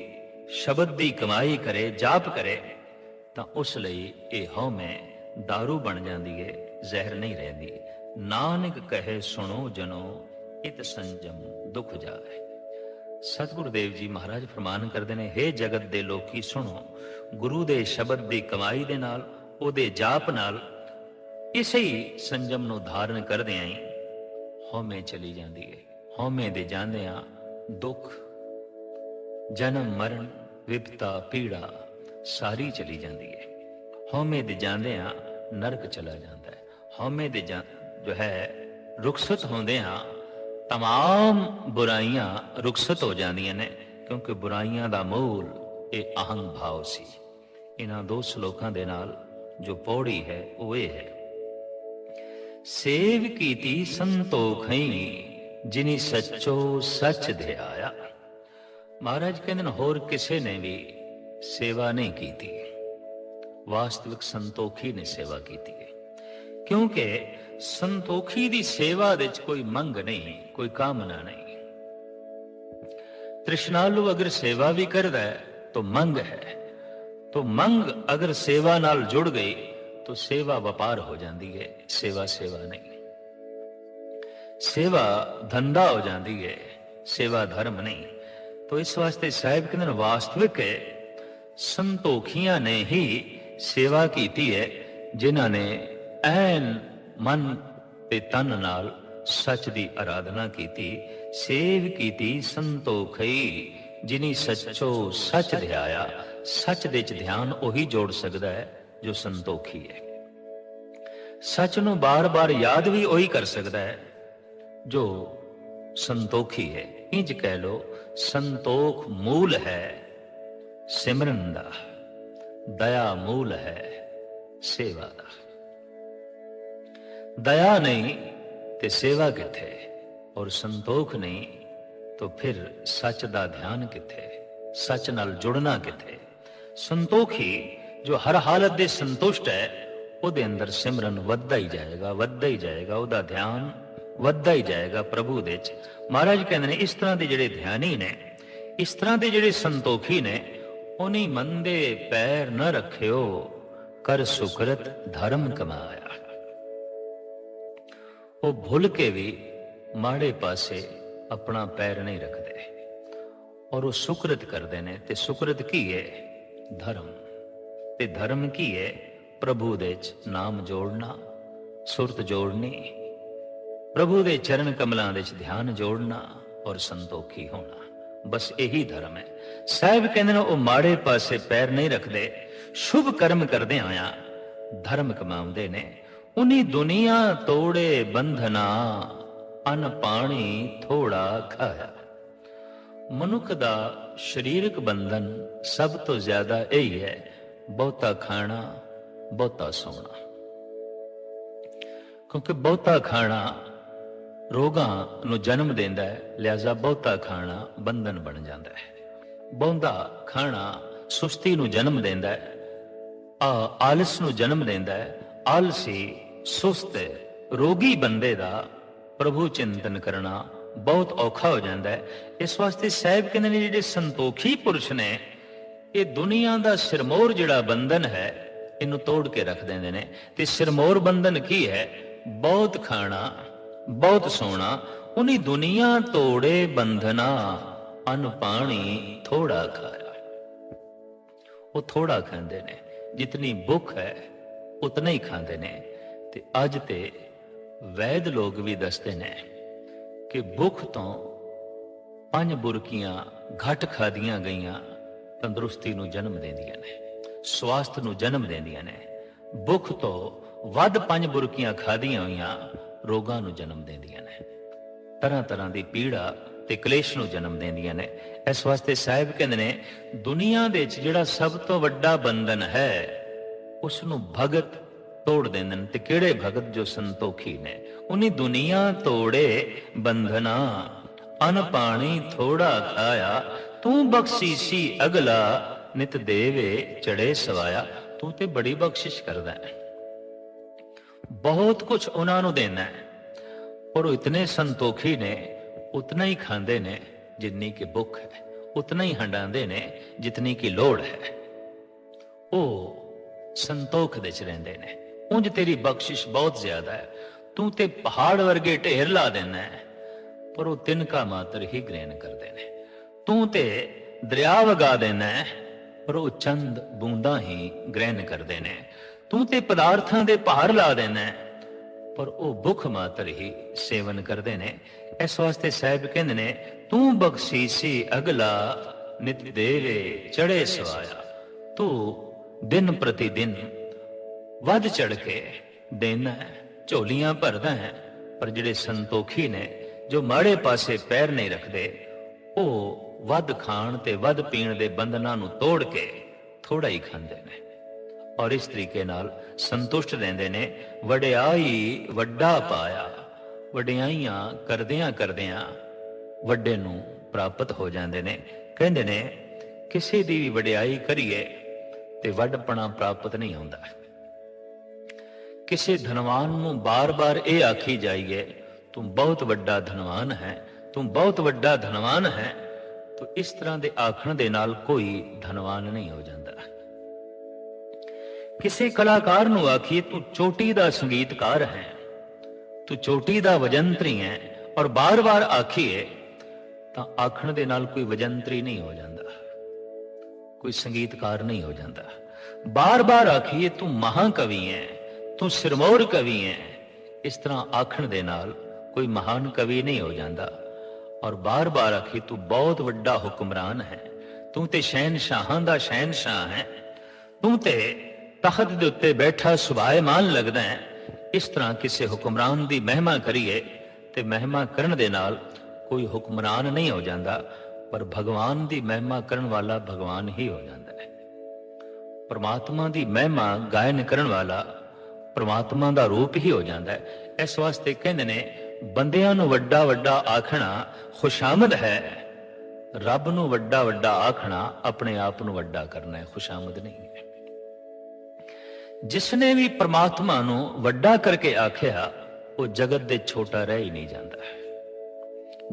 ਸ਼ਬਦ ਦੀ ਕਮਾਈ ਕਰੇ ਜਾਪ ਕਰੇ ਤਾਂ ਉਸ ਲਈ ਇਹ ਹਉਮੈ दारू ਬਣ ਜਾਂਦੀ ਹੈ ਜ਼ਹਿਰ ਨਹੀਂ ਰਹਿੰਦੀ ਨਾਨਕ ਕਹੇ ਸੁਣੋ ਜਨੋ ਇਤ ਸੰਜਮ ਦੁਖ ਜਾਏ ਸਤਿਗੁਰੂ ਦੇਵ ਜੀ ਮਹਾਰਾਜ ਫਰਮਾਨ ਕਰਦੇ ਨੇ हे ਜਗਤ ਦੇ ਲੋਕੀ ਸੁਣੋ ਗੁਰੂ ਦੇ ਸ਼ਬਦ ਦੀ ਕਮਾਈ ਦੇ ਨਾਲ ਉਹਦੇ ਜਾਪ ਨਾਲ ਇਸੇ ਹੀ ਸੰਜਮ ਨੂੰ ਧਾਰਨ ਕਰਦੇ ਆਂ ਹਉਮੈ ਚਲੀ ਜਾਂਦੀ ਹੈ ਹਉਮੈ ਦੇ ਜਾਂਦਿਆਂ ਦੁੱਖ ਜਨਮ ਮਰਨ ਵਿਪਤਾ ਪੀੜਾ ਸਾਰੀ ਚਲੀ ਜਾਂਦੀ ਹੈ ਹਉਮੈ ਦੇ ਜਾਂਦਿਆਂ ਨਰਕ ਚਲਾ ਜਾਂਦਾ ਹੈ ਹਉਮੈ ਦੇ ਜਾਂ- ਜੋ ਹੈ ਰੁਖਸਤ ਹੁੰਦਿਆਂ तमाम ਬੁਰਾਈਆਂ ਰੁਖਸਤ ਹੋ ਜਾਂਦੀਆਂ ਨੇ ਕਿਉਂਕਿ ਬੁਰਾਈਆਂ ਦਾ ਮੂਲ ਇਹ ਅਹੰ ਭਾਵ ਸੀ ਇਹਨਾਂ ਦੋ ਸ਼ਲੋਕਾਂ ਦੇ ਨਾਲ ਜੋ ਪੌੜੀ ਹੈ ਉਹ ਇਹ ਹੈ ਸੇਵ ਕੀਤੀ ਸੰਤੋਖਈ ਜਿਨੀ ਸੱਚੋ ਸੱਚ ਧਿਆਇਆ ਮਹਾਰਾਜ ਕਹਿੰਦੇ ਨੇ, ਹੋਰ ਕਿਸੇ ਨੇ ਵੀ ਸੇਵਾ ਨਹੀਂ ਕੀਤੀ। ਵਾਸਤਵਿਕ ਸੰਤੋਖੀ ਨੇ ਸੇਵਾ ਕੀਤੀ ਹੈ। ਕਿਉਂਕਿ ਸੰਤੋਖੀ ਦੀ ਸੇਵਾ ਵਿੱਚ ਕੋਈ ਮੰਗ ਨਹੀਂ, ਕੋਈ ਕਾਮਨਾ ਨਹੀਂ। ਤ੍ਰਿਸ਼ਨਾਲੂ ਅਗਰ ਸੇਵਾ ਵੀ ਕਰਦਾ ਹੈ, ਤਾਂ ਮੰਗ ਹੈ। ਤੋ ਮੰਗ ਅਗਰ ਸੇਵਾ ਨਾਲ ਜੁੜ ਗਈ, ਤਾਂ ਸੇਵਾ ਵਪਾਰ ਹੋ ਜਾਂਦੀ ਹੈ, ਸੇਵਾ ਸੇਵਾ ਨਹੀਂ। ਸੇਵਾ ਧੰਦਾ ਹੋ ਜਾਂਦੀ ਹੈ, ਸੇਵਾ ਧਰਮ ਨਹੀਂ। तो इस वास्ते साहिब कहते हैं, वास्तविक है संतोखियां ने ही सेवा की है जिन्हों ने ਐਨ ਮਨ ਤੇ ਤਨ ਨਾਲ ਸੱਚ ਦੀ ਆਰਾਧਨਾ ਕੀਤੀ ਸੇਵ ਕੀਤੀ ਸੰਤੋਖਈ ਜਿਨੀ ਸੱਚੋ ਸੱਚ ਧਿਆਇਆ ਸੱਚ ਦੇ ਚ ਧਿਆਨ ਉਹੀ ਜੋੜ ਸਕਦਾ ਹੈ ਜੋ ਸੰਤੋਖੀ ਹੈ ਸੱਚ ਨੂੰ ਬਾਰ-ਬਾਰ ਯਾਦ ਵੀ ਉਹੀ ਕਰ ਸਕਦਾ ਹੈ ਜੋ ਸੰਤੋਖੀ ਹੈ ਇੰਜ ਕਹਿ ਲੋ ਸੰਤੋਖ ਮੂਲ ਹੈ ਸਿਮਰਨ ਦਾ ਦਇਆ ਮੂਲ ਹੈ ਸੇਵਾ ਦਾ ਦਇਆ ਨਹੀਂ ਤੇ ਸੇਵਾ ਕਿੱਥੇ ਔਰ ਸੰਤੋਖ ਨਹੀਂ ਤਾਂ ਫਿਰ ਸੱਚ ਦਾ ਧਿਆਨ ਕਿੱਥੇ ਸੱਚ ਨਾਲ ਜੁੜਨਾ ਕਿੱਥੇ ਸੰਤੋਖੀ ਜੋ ਹਰ ਹਾਲਤ ਦੇ ਸੰਤੁਸ਼ਟ ਹੈ ਉਹਦੇ ਅੰਦਰ ਸਿਮਰਨ ਵੱਧਦਾ ਹੀ ਜਾਏਗਾ ਵੱਧਦਾ ਹੀ ਜਾਏਗਾ ਉਹਦਾ ਧਿਆਨ ਵੱਧਦਾ ਹੀ ਜਾਏਗਾ ਪ੍ਰਭੂ ਦੇ ਚ ਮਹਾਰਾਜ ਕਹਿੰਦੇ ਨੇ, ਇਸ ਤਰ੍ਹਾਂ ਦੇ ਜਿਹੜੇ ਧਿਆਨੀ ਨੇ, ਇਸ ਤਰ੍ਹਾਂ ਦੇ ਜਿਹੜੇ ਸੰਤੋਖੀ ਨੇ ਉਨੀ ਮੰਦੇ ਪੈਰ न ਰੱਖਿਓ, ਕਰ ਸੁਕਰਤ ਧਰਮ ਕਮਾਇਆ। ਉਹ ਭੁੱਲ ਕੇ ਵੀ ਮਾੜੇ ਪਾਸੇ ਆਪਣਾ ਪੈਰ ਨਹੀਂ ਰੱਖਦੇ। ਔਰ ਉਹ ਸੁਕਰਤ ਕਰਦੇ ਨੇ, ਤੇ ਸੁਕਰਤ ਕੀ ਹੈ ਧਰਮ। ਤੇ ਧਰਮ ਕੀ ਹੈ ਪ੍ਰਭੂ ਦੇ ਚ ਨਾਮ ਜੋੜਨਾ, ਸੁਰਤ ਜੋੜਨੀ ਪ੍ਰਭੂ ਦੇ ਚਰਨ ਕਮਲਾਂ ਵਿੱਚ ਧਿਆਨ ਜੋੜਨਾ ਔਰ ਸੰਤੋਖੀ ਹੋਣਾ। ਬਸ ਇਹੀ ਧਰਮ ਹੈ। ਸਾਹਿਬ ਕਹਿੰਦੇ ਨੇ, ਉਹ ਮਾੜੇ ਪਾਸੇ ਪੈਰ ਨਹੀਂ ਰੱਖਦੇ। ਸ਼ੁਭ ਕਰਮ ਕਰਦੇ ਆਇਆ, ਧਰਮ ਕਮਾਉਂਦੇ ਨੇ। ਉਨੀ ਦੁਨੀਆ ਤੋੜੇ ਬੰਧਨਾ, ਅਨ ਪਾਣੀ ਥੋੜਾ ਖਾਇਆ। ਮਨੁੱਖ ਦਾ ਸਰੀਰਕ ਬੰਧਨ ਸਭ ਤੋਂ ਜ਼ਿਆਦਾ ਇਹੀ ਹੈ, ਬਹੁਤਾ ਖਾਣਾ, ਬਹੁਤਾ ਸੌਣਾ। ਕਿਉਂਕਿ ਬਹੁਤਾ ਖਾਣਾ ਰੋਗਾਂ ਨੂੰ ਜਨਮ ਦਿੰਦਾ ਹੈ ਲਿਆਜ਼ਾ ਬਹੁਤਾ ਖਾਣਾ ਬੰਧਨ ਬਣ ਜਾਂਦਾ ਹੈ। ਬਹੁਤਾ ਖਾਣਾ ਸੁਸਤੀ ਨੂੰ ਜਨਮ ਦਿੰਦਾ ਹੈ, ਆ ਆਲਸ ਨੂੰ ਜਨਮ ਦਿੰਦਾ ਹੈ, ਆਲਸੀ, ਸੁਸਤ, ਰੋਗੀ ਬੰਦੇ ਦਾ ਪ੍ਰਭੂ ਚਿੰਤਨ ਕਰਨਾ ਬਹੁਤ ਔਖਾ ਹੋ ਜਾਂਦਾ ਹੈ। ਇਸ ਵਾਸਤੇ ਸਾਹਿਬ ਕਹਿੰਦੇ ਨੇ, ਜਿਹੜੇ ਸੰਤੋਖੀ ਪੁਰਸ਼ ਨੇ, ਇਹ ਦੁਨੀਆ ਦਾ ਸਿਰਮੋਰ ਜਿਹੜਾ ਬੰਧਨ ਹੈ, ਇਹਨੂੰ ਤੋੜ ਕੇ ਰੱਖ ਦਿੰਦੇ ਨੇ। ਤੇ ਸਿਰਮੋਰ ਬੰਧਨ ਕੀ ਹੈ? ਬਹੁਤ ਖਾਣਾ ਬਹੁਤ ਸੋਹਣਾ। ਉਨੀ ਦੁਨੀਆ ਤੋੜੇ ਬੰਧਨਾ, ਅਨ ਪਾਣੀ ਥੋੜਾ ਖਾਇਆ। ਉਹ ਥੋੜਾ ਖਾਂਦੇ ਨੇ, ਜਿਤਨੀ ਭੁੱਖ ਹੈ, ਉਤਨਾ ਹੀ ਖਾਂਦੇ ਨੇ। ਤੇ ਅੱਜ ਤੇ ਵੈਦ ਲੋਕ ਵੀ ਦੱਸਦੇ ਨੇ ਕਿ ਭੁੱਖ ਤੋਂ ਪੰਜ ਬੁਰਕੀਆਂ ਘਟ ਖਾਦੀਆਂ ਗਈਆਂ, ਤੰਦਰੁਸਤੀ ਨੂੰ ਜਨਮ ਦਿੰਦੀਆਂ ਨੇ, ਸਵਾਸਥ ਨੂੰ ਜਨਮ ਦਿੰਦੀਆਂ ਨੇ। ਭੁੱਖ ਤੋਂ ਵੱਧ ਪੰਜ ਬੁਰਕੀਆਂ ਖਾਦੀਆਂ ਹੋਈਆਂ ਰੋਗਾਂ ਨੂੰ ਜਨਮ ਦਿੰਦੀਆਂ ਨੇ। ਤਰ੍ਹਾਂ ਤਰ੍ਹਾਂ ਦੀ ਪੀੜਾ ਤੇ ਕਲੇਸ਼ ਨੂੰ ਜਨਮ ਦਿੰਦੀਆਂ ਨੇ। ਇਸ ਵਾਸਤੇ ਸਾਹਿਬ ਕਹਿੰਦੇ ਨੇ, ਦੁਨੀਆ ਦੇ ਵਿੱਚ ਜਿਹੜਾ ਸਭ ਤੋਂ ਵੱਡਾ ਬੰਧਨ ਹੈ ਉਸ ਨੂੰ ਭਗਤ ਤੋੜ ਦਿੰਦੇ ਨੇ। ਤੇ ਕਿਹੜੇ ਭਗਤ ਜੋ ਸੰਤੋਖੀ ਨੇ? ਉਨੀ ਦੁਨੀਆ ਤੋੜੇ ਬੰਧਨਾ ਅਨ ਪਾਣੀ ਥੋੜਾ ਖਾਇਆ, ਤੂੰ ਬਖਸ਼ੀਸੀ ਅਗਲਾ, ਨਿਤ ਦੇਵੇ ਚੜੇ ਸਵਾਇਆ। ਤੂੰ ਤੇ ਬੜੀ ਬਖਸ਼ਿਸ਼ ਕਰਦਾ ਹੈ। ਬਹੁਤ ਕੁਝ ਉਹਨਾਂ ਨੂੰ ਦੇਣਾ ਹੈ। ਪਰ ਉਹ ਇਤਨੇ ਸੰਤੋਖੀ ਨੇ, ਉਤਨਾ ਹੀ ਖਾਂਦੇ ਨੇ ਜਿੰਨੀ ਕਿ ਭੁੱਖ ਹੈ। ਉਤਨਾ ਹੀ ਹੰਡਾਉਂਦੇ ਨੇ ਜਿਤਨੀ ਕਿ ਲੋੜ ਹੈ। ਉਹ ਸੰਤੋਖ ਦੇ ਚ ਰਹਿੰਦੇ ਨੇ। ਉਂਝ ਤੇਰੀ ਬਖਸ਼ਿਸ਼ ਬਹੁਤ ਜ਼ਿਆਦਾ ਹੈ। ਤੂੰ ਤੇ ਪਹਾੜ ਵਰਗੇ ਢੇਰ ਲਾ ਦੇਣਾ ਹੈ। ਪਰ ਉਹ ਤਿਨਕਾ ਮਾਤਰ ਹੀ ਗ੍ਰਹਿਣ ਕਰਦੇ ਨੇ। ਤੂੰ ਤੇ ਦਰਿਆ ਵਗਾ ਦੇਣਾ ਹੈ। ਪਰ ਉਹ ਚੰਦ ਬੂੰਦਾਂ ਹੀ ਗ੍ਰਹਿਣ ਕਰਦੇ ਨੇ। ਤੂੰ ਤੇ ਪਦਾਰਥਾਂ ਦੇ ਭਾਰ ਲਾ ਦੇਣਾ ਪਰ ਉਹ ਭੁੱਖ ਮਾਤਰ ਹੀ ਸੇਵਨ ਕਰਦੇ ਨੇ। ਇਸ ਵਾਸਤੇ ਸਾਹਿਬ ਕਹਿੰਦੇ ਨੇ, ਤੂੰ ਬਖਸ਼ੀਸੀ ਅਗਲਾ ਨਿਤ ਦੇਵੇ ਚੜੇ ਸਵਾਇਆ। ਤੂੰ ਦਿਨ ਪ੍ਰਤੀ ਦਿਨ ਵੱਧ ਚੜ ਕੇ ਦੇਣਾ ਝੋਲੀਆਂ ਭਰਦਾ ਹੈ। ਪਰ ਜਿਹੜੇ ਸੰਤੋਖੀ ਨੇ, ਜੋ ਮਾੜੇ ਪਾਸੇ ਪੈਰ ਨਹੀਂ ਰੱਖਦੇ, ਉਹ ਵੱਧ ਖਾਣ ਤੇ ਵੱਧ ਪੀਣ ਦੇ ਬੰਧਨਾਂ ਨੂੰ ਤੋੜ ਕੇ ਥੋੜਾ ਹੀ ਖਾਂਦੇ ਨੇ। ਔਰ ਇਸ ਤਰੀਕੇ ਨਾਲ ਸੰਤੁਸ਼ਟ ਰਹਿੰਦੇ ਨੇ। ਵਡਿਆਈ ਵੱਡਾ ਪਾਇਆ, ਵਡਿਆਈਆਂ ਕਰਦਿਆਂ ਕਰਦਿਆਂ ਵੱਡੇ ਨੂੰ ਪ੍ਰਾਪਤ ਹੋ ਜਾਂਦੇ ਨੇ। ਕਹਿੰਦੇ ਨੇ, ਕਿਸੇ ਦੀ ਵੀ ਵਡਿਆਈ ਕਰੀਏ ਤੇ ਵੱਡਪਣਾ ਪ੍ਰਾਪਤ ਨਹੀਂ ਹੁੰਦਾ। ਕਿਸੇ ਧਨਵਾਨ ਨੂੰ ਬਾਰ-ਬਾਰ ਇਹ ਆਖੀ ਜਾਈਏ, ਤੂੰ ਬਹੁਤ ਵੱਡਾ ਧਨਵਾਨ ਹੈ, ਤੂੰ ਬਹੁਤ ਵੱਡਾ ਧਨਵਾਨ ਹੈ। ਤੋ ਇਸ ਤਰ੍ਹਾਂ ਦੇ ਆਖਣ ਦੇ ਨਾਲ ਕੋਈ ਧਨਵਾਨ ਨਹੀਂ ਹੋ ਜਾਂਦਾ। ਕਿਸੇ ਕਲਾਕਾਰ ਨੂੰ ਆਖੀਏ ਤੂੰ ਚੋਟੀ ਦਾ ਸੰਗੀਤਕਾਰ ਹੈ। ਤੂੰ ਚੋਟੀ ਦਾ ਵਜੰਤਰੀ ਹੈ। ਔਰ ਬਾਰ-ਬਾਰ ਆਖੀਏ, ਤਾਂ ਆਖਣ ਦੇ ਨਾਲ ਕੋਈ ਵਜੰਤਰੀ ਨਹੀਂ ਹੋ ਜਾਂਦਾ। ਕੋਈ ਸੰਗੀਤਕਾਰ ਨਹੀਂ ਹੋ ਜਾਂਦਾ। ਬਾਰ-ਬਾਰ ਆਖੀਏ, ਤੂੰ ਮਹਾਕਵੀ ਹੈ। ਤੂੰ ਸਿਰਮੌਰ ਕਵੀ ਹੈ। ਇਸ ਤਰ੍ਹਾਂ ਆਖਣ ਦੇ ਨਾਲ ਕੋਈ ਮਹਾਨ ਕਵੀ ਨਹੀਂ ਹੋ ਜਾਂਦਾ। ਔਰ ਬਾਰ-ਬਾਰ ਆਖੀ ਤੂੰ ਬਹੁਤ ਵੱਡਾ ਹੁਕਮਰਾਨ ਹੈ। ਤੂੰ ਤੇ ਸ਼ਹਿਨਸ਼ਾਹਾਂ ਦਾ ਸ਼ਹਿਨਸ਼ਾਹ ਹੈ। ਤੂੰ ਤੇ ਤਖਤ ਦੇ ਉੱਤੇ ਬੈਠਾ ਸੁਭਾਏਮਾਨ ਲੱਗਦਾ ਹੈ। ਇਸ ਤਰ੍ਹਾਂ ਕਿਸੇ ਹੁਕਮਰਾਨ ਦੀ ਮਹਿਮਾ ਕਰੀਏ ਤੇ ਮਹਿਮਾ ਕਰਨ ਦੇ ਨਾਲ ਕੋਈ ਹੁਕਮਰਾਨ ਨਹੀਂ ਹੋ ਜਾਂਦਾ, ਪਰ ਭਗਵਾਨ ਦੀ ਮਹਿਮਾ ਕਰਨ ਵਾਲਾ ਭਗਵਾਨ ਹੀ ਹੋ ਜਾਂਦਾ ਹੈ। ਪਰਮਾਤਮਾ ਦੀ ਮਹਿਮਾ ਗਾਇਨ ਕਰਨ ਵਾਲਾ ਪਰਮਾਤਮਾ ਦਾ ਰੂਪ ਹੀ ਹੋ ਜਾਂਦਾ ਹੈ। ਇਸ ਵਾਸਤੇ ਕਹਿੰਦੇ ਨੇ, ਬੰਦਿਆਂ ਨੂੰ ਵੱਡਾ ਵੱਡਾ ਆਖਣਾ ਖੁਸ਼ਾਮਦ ਹੈ, ਰੱਬ ਨੂੰ ਵੱਡਾ ਵੱਡਾ ਆਖਣਾ ਆਪਣੇ ਆਪ ਨੂੰ ਵੱਡਾ ਕਰਨਾ ਹੈ ਖੁਸ਼ਾਮਦ ਨਹੀਂ ਜਿਸ ਨੇ ਵੀ ਪਰਮਾਤਮਾ ਨੂੰ ਵੱਡਾ ਕਰਕੇ ਆਖਿਆ, ਉਹ ਜਗਤ ਦੇ ਛੋਟਾ ਰਹਿ ਹੀ ਨਹੀਂ ਜਾਂਦਾ।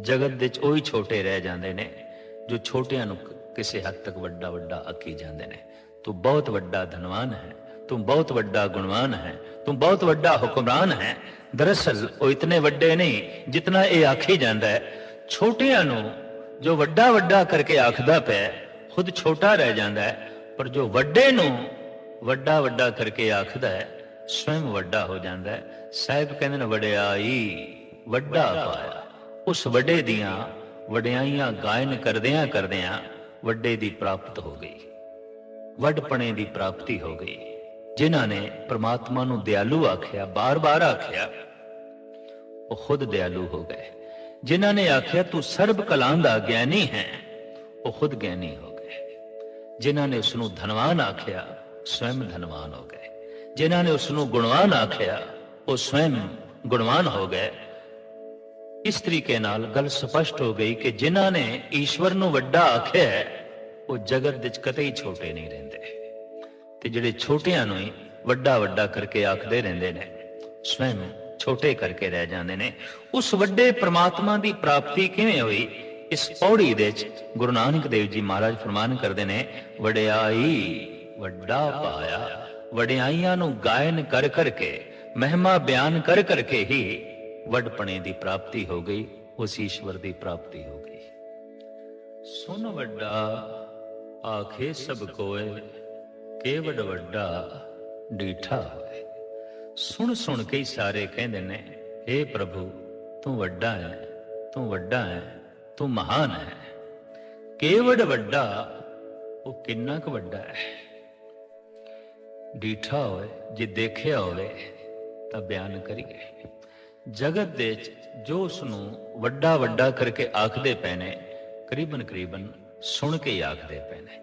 ਜਗਤ ਦੇ ਚ ਉਹੀ ਛੋਟੇ ਰਹਿ ਜਾਂਦੇ ਨੇ, ਜੋ ਛੋਟਿਆਂ ਨੂੰ ਕਿਸੇ ਹੱਦ ਤੱਕ ਵੱਡਾ ਵੱਡਾ ਆਖੀ ਜਾਂਦੇ ਨੇ। ਤੂੰ ਬਹੁਤ ਵੱਡਾ ਧਨਵਾਨ ਹੈ, ਤੂੰ ਬਹੁਤ ਵੱਡਾ ਗੁਣਵਾਨ ਹੈ, ਤੂੰ ਬਹੁਤ ਵੱਡਾ ਹੁਕਮਰਾਨ ਹੈ। ਦਰਅਸਲ ਉਹ ਇਤਨੇ ਵੱਡੇ ਨਹੀਂ ਜਿਤਨਾ ਇਹ ਆਖੀ ਜਾਂਦਾ ਹੈ। ਛੋਟਿਆਂ ਨੂੰ ਜੋ ਵੱਡਾ ਵੱਡਾ ਕਰਕੇ ਆਖਦਾ ਪਿਆ, ਖੁਦ ਛੋਟਾ ਰਹਿ ਜਾਂਦਾ ਹੈ, ਪਰ ਜੋ ਵੱਡੇ ਨੂੰ ਵੱਡਾ ਵੱਡਾ ਕਰਕੇ ਆਖਦਾ ਹੈ ਸਵੈਮ ਵੱਡਾ ਹੋ ਜਾਂਦਾ ਹੈ। ਸਾਹਿਬ ਕਹਿੰਦੇ ਨੇ ਵਡਿਆਈ ਵੱਡਾ ਪਾਇਆ। ਉਸ ਵੱਡੇ ਦੀਆਂ ਵਡਿਆਈਆਂ ਗਾਇਨ ਕਰਦਿਆਂ ਕਰਦਿਆਂ ਵੱਡੇ ਦੀ ਪ੍ਰਾਪਤ ਹੋ ਗਈ। ਵੱਡਪਣੇ ਦੀ ਪ੍ਰਾਪਤੀ ਹੋ ਗਈ। ਜਿਨ੍ਹਾਂ ਨੇ ਪ੍ਰਮਾਤਮਾ ਨੂੰ ਦਿਆਲੂ ਆਖਿਆ ਬਾਰ-ਬਾਰ ਆਖਿਆ ਉਹ ਖੁਦ ਦਿਆਲੂ ਹੋ ਗਏ। ਜਿਨ੍ਹਾਂ ਨੇ ਆਖਿਆ ਤੂੰ ਸਰਬ ਕਲਾਂ ਦਾ ਗਿਆਨੀ ਹੈ ਉਹ ਖੁਦ ਗਿਆਨੀ ਹੋ ਗਏ। ਜਿਨ੍ਹਾਂ ਨੇ ਉਸ ਨੂੰ ਧਨਵਾਨ ਆਖਿਆ ਸਵੈਮ ਧਨਵਾਨ ਹੋ ਗਏ। ਜਿਨ੍ਹਾਂ ਨੇ ਉਸ ਨੂੰ ਗੁਣਵਾਨ ਆਖਿਆ, ਉਹ ਸਵੈਮ ਗੁਣਵਾਨ ਹੋ ਗਏ। ਇਸ ਤਰੀਕੇ ਨਾਲ ਗੱਲ ਸਪਸ਼ਟ ਹੋ ਗਈ ਕਿ ਜਿਨ੍ਹਾਂ ਨੇ ਈਸ਼ਵਰ ਨੂੰ ਵੱਡਾ ਆਖਿਆ, ਉਹ ਜਗਤ ਵਿੱਚ ਕਦੇ ਹੀ ਛੋਟੇ ਨਹੀਂ ਰਹਿੰਦੇ। ਤੇ ਜਿਹੜੇ ਛੋਟਿਆਂ ਨੂੰ ਹੀ ਵੱਡਾ ਵੱਡਾ ਕਰਕੇ ਆਖਦੇ ਰਹਿੰਦੇ ਨੇ ਸਵੈਮ ਛੋਟੇ ਕਰਕੇ ਰਹਿ ਜਾਂਦੇ ਨੇ। ਉਸ ਵੱਡੇ ਪ੍ਰਮਾਤਮਾ ਦੀ ਪ੍ਰਾਪਤੀ ਕਿਵੇਂ ਹੋਈ? ਇਸ ਪੌੜੀ ਦੇ ਵਿੱਚ ਗੁਰੂ ਨਾਨਕ ਦੇਵ ਜੀ ਮਹਾਰਾਜ ਫਰਮਾਨ ਕਰਦੇ ਨੇ, ਵਡਿਆਈ ਵੱਡਾ ਪਾਇਆ। ਵਡਿਆਈਆਂ ਨੂੰ ਗਾਇਨ ਕਰ ਕਰਕੇ ਮਹਿਮਾ ਬਿਆਨ ਕਰ ਕਰਕੇ ਹੀ ਵੱਡਪਣੇ ਦੀ ਪ੍ਰਾਪਤੀ ਹੋ ਗਈ, ਉਸ ਈਸ਼ਵਰ ਦੀ ਪ੍ਰਾਪਤੀ ਹੋ ਗਈ। ਸੁਨ ਵੱਡਾ, ਆਖੇ ਸਭ ਕੋਏ ਕੇਵਡ ਵੱਡਾ ਡੀਠਾ ਹੋਏ। ਸੁਣ ਸੁਣ ਕੇ ਸਾਰੇ ਕਹਿੰਦੇ ਨੇ हे ਪ੍ਰਭੂ, ਤੂੰ ਵੱਡਾ ਹੈ ਤੂੰ ਵੱਡਾ ਹੈ ਤੂੰ ਮਹਾਨ ਹੈ ਕੇਵਡ ਵੱਡਾ, ਉਹ ਕਿੰਨਾ ਕੁ ਵੱਡਾ ਹੈ ਡੀਠਾ ਹੋਵੇ, ਜੇ ਦੇਖਿਆ ਹੋਵੇ, ਤਾਂ ਬਿਆਨ ਕਰੀਏ। ਜਗਤ ਦੇ ਜੋ ਉਸ ਨੂੰ ਵੱਡਾ ਵੱਡਾ ਕਰਕੇ ਆਖਦੇ ਪਏ ਨੇ ਕਰੀਬਨ ਕਰੀਬਨ ਸੁਣ ਕੇ ਹੀ ਆਖਦੇ ਪਏ ਨੇ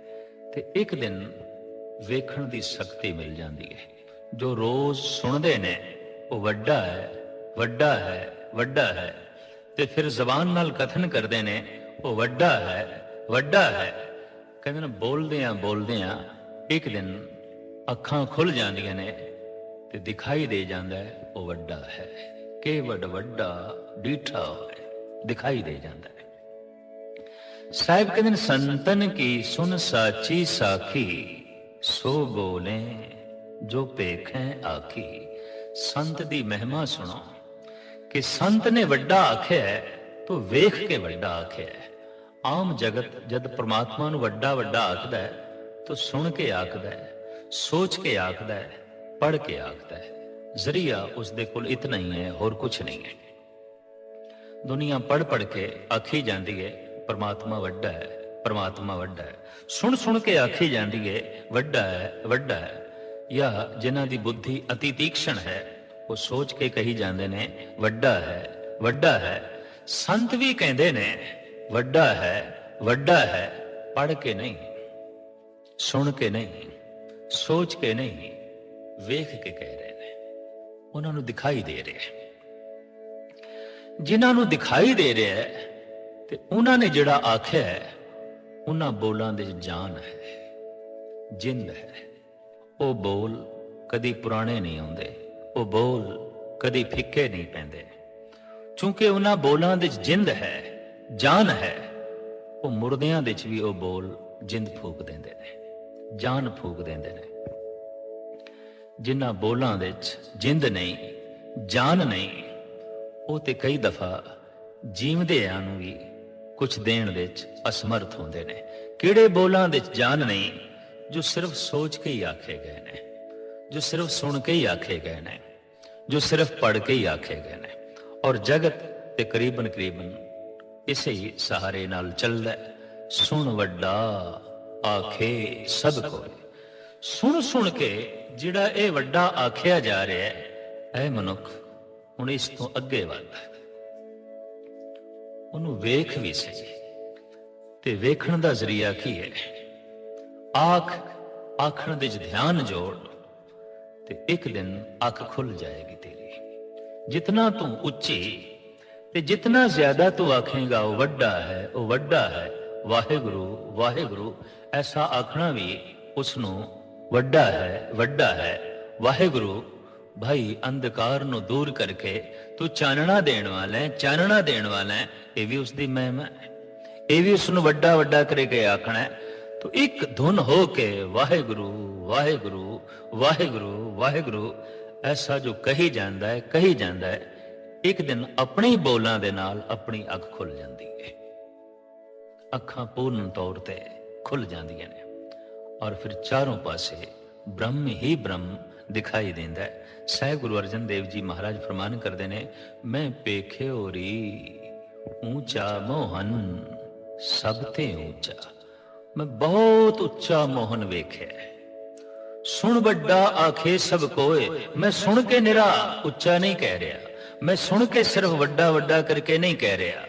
ਤੇ ਇੱਕ ਦਿਨ ਵੇਖਣ ਦੀ ਸ਼ਕਤੀ ਮਿਲ ਜਾਂਦੀ ਹੈ। ਜੋ ਰੋਜ਼ ਸੁਣਦੇ ਨੇ, ਉਹ ਵੱਡਾ ਹੈ ਵੱਡਾ ਹੈ ਵੱਡਾ ਹੈ, ਤੇ ਫਿਰ ਜ਼ਬਾਨ ਨਾਲ ਕਥਨ ਕਰਦੇ ਨੇ, ਉਹ ਵੱਡਾ ਹੈ ਵੱਡਾ ਹੈ। ਕਹਿੰਦੇ ਨੇ ਬੋਲਦੇ ਆ ਬੋਲਦੇ ਆ ਇੱਕ ਦਿਨ ਅੱਖਾਂ ਖੁੱਲ ਜਾਂਦੀਆਂ ਨੇ ਤੇ ਦਿਖਾਈ ਦੇ ਜਾਂਦਾ ਹੈ ਉਹ ਵੱਡਾ ਹੈ। ਕਿ ਵੱਡ ਵੱਡਾ ਡੀਠਾ ਹੋਏ ਦਿਖਾਈ ਦੇ ਜਾਂਦਾ ਹੈ। ਸਾਹਿਬ ਕਹਿੰਦੇ ਨੇ ਸੰਤਨ ਕੀ ਸੁਨ ਸਾਚੀ ਸਾਖੀ ਸੋ ਬੋਲੇ ਜੋ ਪੇਖੈ ਆਖੀ। ਸੰਤ ਦੀ ਮਹਿਮਾ ਸੁਣੋ ਕਿ ਸੰਤ ਨੇ ਵੱਡਾ ਆਖਿਆ ਹੈ, ਤੋ ਵੇਖ ਕੇ ਵੱਡਾ ਆਖਿਆ ਆਮ ਜਗਤ ਜਦ ਪ੍ਰਮਾਤਮਾ ਨੂੰ ਵੱਡਾ ਵੱਡਾ ਆਖਦਾ ਹੈ ਤੋ ਸੁਣ ਕੇ ਆਖਦਾ ਹੈ। ਸੋਚ ਕੇ ਆਖਦਾ ਹੈ ਪੜ ਕੇ ਆਖਦਾ ਹੈ, ਜ਼ਰੀਆ ਉਸ ਦੇ ਕੋਲ ਇਤਨਾ ਹੀ ਹੈ, ਹੋਰ ਕੁਝ ਨਹੀਂ ਹੈ। ਦੁਨੀਆ ਪੜ ਪੜ ਕੇ ਆਖੀ ਜਾਂਦੀ ਹੈ, ਪਰਮਾਤਮਾ ਵੱਡਾ ਹੈ, ਪਰਮਾਤਮਾ ਵੱਡਾ ਹੈ। ਸੁਣ ਸੁਣ ਕੇ ਆਖੀ ਜਾਂਦੀ ਹੈ, ਵੱਡਾ ਹੈ ਵੱਡਾ ਹੈ। ਜਾਂ ਜਿਨ੍ਹਾਂ ਦੀ ਬੁੱਧੀ ਅਤੀ ਤੀਕਸ਼ਣ ਹੈ, ਉਹ ਸੋਚ ਕੇ ਕਹੀ ਜਾਂਦੇ ਨੇ, ਵੱਡਾ ਹੈ ਵੱਡਾ ਹੈ। ਸੰਤ ਵੀ ਕਹਿੰਦੇ ਨੇ, ਵੱਡਾ ਹੈ ਵੱਡਾ ਹੈ ਪੜ ਕੇ ਨਹੀਂ, ਸੁਣ ਕੇ ਨਹੀਂ। ਸੋਚ ਕੇ ਨਹੀਂ, ਵੇਖ ਕੇ ਕਹਿ ਰਹੇ ਨੇ। ਉਹਨਾਂ ਨੂੰ ਦਿਖਾਈ ਦੇ ਰਿਹਾ ਹੈ। ਜਿਨ੍ਹਾਂ ਨੂੰ ਦਿਖਾਈ ਦੇ ਰਿਹਾ ਹੈ ਤੇ ਉਹਨਾਂ ਨੇ ਜਿਹੜਾ ਆਖਿਆ ਹੈ, ਉਹਨਾਂ ਬੋਲਾਂ ਦੇ ਜਾਨ ਹੈ, ਜਿੰਦ ਹੈ। ਉਹ ਬੋਲ ਕਦੀ ਪੁਰਾਣੇ ਨਹੀਂ ਹੁੰਦੇ ਉਹ ਬੋਲ ਕਦੀ ਫਿੱਕੇ ਨਹੀਂ ਪੈਂਦੇ। ਕਿਉਂਕਿ ਉਹਨਾਂ ਬੋਲਾਂ ਦੇ ਜਿੰਦ ਹੈ, ਜਾਨ ਹੈ, ਉਹ ਮੁਰਦਿਆਂ ਦੇ 'ਚ ਵੀ ਉਹ ਬੋਲ ਜਿੰਦ ਫੂਕ ਦਿੰਦੇ ਨੇ। ਜਾਨ ਫੂਕ ਦਿੰਦੇ ਨੇ। ਜਿਨ੍ਹਾਂ ਬੋਲਾਂ ਵਿੱਚ ਜਿੰਦ ਨਹੀਂ, ਜਾਨ ਨਹੀਂ, ਉਹ ਤੇ ਕਈ ਦਫਾ ਜੀਵਦਿਆਂ ਨੂੰ ਵੀ ਕੁਝ ਦੇਣ ਵਿੱਚ ਅਸਮਰਥ ਹੁੰਦੇ ਨੇ। ਕਿਹੜੇ ਬੋਲਾਂ ਵਿੱਚ ਜਾਨ ਨਹੀਂ, ਜੋ ਸਿਰਫ ਸੋਚ ਕੇ ਹੀ ਆਖੇ ਗਏ ਨੇ, ਜੋ ਸਿਰਫ ਸੁਣ ਕੇ ਹੀ ਆਖੇ ਗਏ ਨੇ, ਜੋ ਸਿਰਫ ਪੜ ਕੇ ਹੀ ਆਖੇ ਗਏ ਨੇ। ਔਰ ਜਗਤ ਤੇ ਕਰੀਬਨ ਕਰੀਬਨ ਇਸੇ ਹੀ ਸਹਾਰੇ ਨਾਲ ਚੱਲਦਾ ਸੁਣ ਵੱਡਾ ਆਖੇ, ਸਭ ਕੋ ਸੁਣ ਸੁਣ ਕੇ ਜਿਹੜਾ ਇਹ ਵੱਡਾ ਆਖਿਆ ਜਾ ਰਿਹਾ ਹੈ ਐ ਮਨੁੱਖ ਹੁਣ ਇਸ ਤੋਂ ਅੱਗੇ ਵੱਧ ਉਹਨੂੰ ਵੇਖ ਵੀ ਸਹੀ। ਤੇ ਵੇਖਣ ਦਾ ਜ਼ਰੀਆ ਕੀ ਹੈ? ਆਖ, ਆਖਣ ਦੇ ਧਿਆਨ ਜੋੜ ਤੇ ਇੱਕ ਦਿਨ ਅੱਖ ਖੁੱਲ ਜਾਏਗੀ ਤੇਰੀ। ਜਿਤਨਾ ਤੂੰ ਉੱਚੀ ਤੇ ਜਿਤਨਾ ਜ਼ਿਆਦਾ ਤੂੰ ਆਖੇਗਾ, ਉਹ ਵੱਡਾ ਹੈ, ਉਹ ਵੱਡਾ ਹੈ। ਵਾਹਿਗੁਰੂ ਵਾਹਿਗੁਰੂ ਐਸਾ ਆਖਣਾ ਵੀ ਉਸ ਨੂੰ ਵੱਡਾ ਹੈ ਵੱਡਾ ਹੈ। ਵਾਹਿਗੁਰੂ, ਭਾਈ ਅੰਧਕਾਰ ਨੂੰ ਦੂਰ ਕਰਕੇ ਤੂੰ ਚਾਨਣਾ ਦੇਣ ਵਾਲਾ ਹੈ, ਚਾਨਣਾ ਦੇਣ ਵਾਲਾ ਹੈ। ਇਹ ਵੀ ਉਸ ਦੀ ਮਹਿਮਾ ਹੈ। ਇਹ ਵੀ ਉਸ ਨੂੰ ਵੱਡਾ ਵੱਡਾ ਕਰਕੇ ਆਖਣਾ ਤੋ ਇੱਕ ਧੁਨ ਹੋ ਕੇ ਵਾਹਿਗੁਰੂ ਵਾਹਿਗੁਰੂ ਵਾਹਿਗੁਰੂ ਵਾਹਿਗੁਰੂ, ਐਸਾ ਜੋ ਕਹੀ ਜਾਂਦਾ ਹੈ, ਕਹੀ ਜਾਂਦਾ ਹੈ, ਇੱਕ ਦਿਨ ਆਪਣੀ ਬੋਲਾਂ ਦੇ ਨਾਲ ਆਪਣੀ ਅੱਖ ਖੁੱਲ ਜਾਂਦੀ ਹੈ। ਅੱਖਾਂ ਪੂਰਨ ਤੌਰ ਤੇ ਖੁੱਲ ਜਾਂਦੀਆਂ ਨੇ ਔਰ ਫਿਰ ਚਾਰੋਂ ਪਾਸੇ ਬ੍ਰਹਮ ਹੀ ਬ੍ਰਹਮ ਦਿਖਾਈ ਦਿੰਦਾ ਹੈ ਸਹਿਬ ਗੁਰੂ ਅਰਜਨ ਦੇਵ ਜੀ ਮਹਾਰਾਜ ਫਰਮਾਨ ਕਰਦੇ ਨੇ ਮੈਂ ਪੇਖਿਓਰੀ ਉੱਚਾ ਮੋਹਨ ਸਭ ਤੇ ਉੱਚਾ ਮੈਂ ਬਹੁਤ ਉੱਚਾ ਮੋਹਨ ਵੇਖਿਆ ਹੈ। ਸੁਣ ਵੱਡਾ ਆਖੇ ਸਭ ਕੋਏ ਮੈਂ ਸੁਣ ਕੇ ਨਿਰਾ ਉੱਚਾ ਨਹੀਂ ਕਹਿ ਰਿਹਾ ਮੈਂ ਸੁਣ ਕੇ ਸਿਰਫ ਵੱਡਾ ਵੱਡਾ ਕਰਕੇ ਨਹੀਂ ਕਹਿ ਰਿਹਾ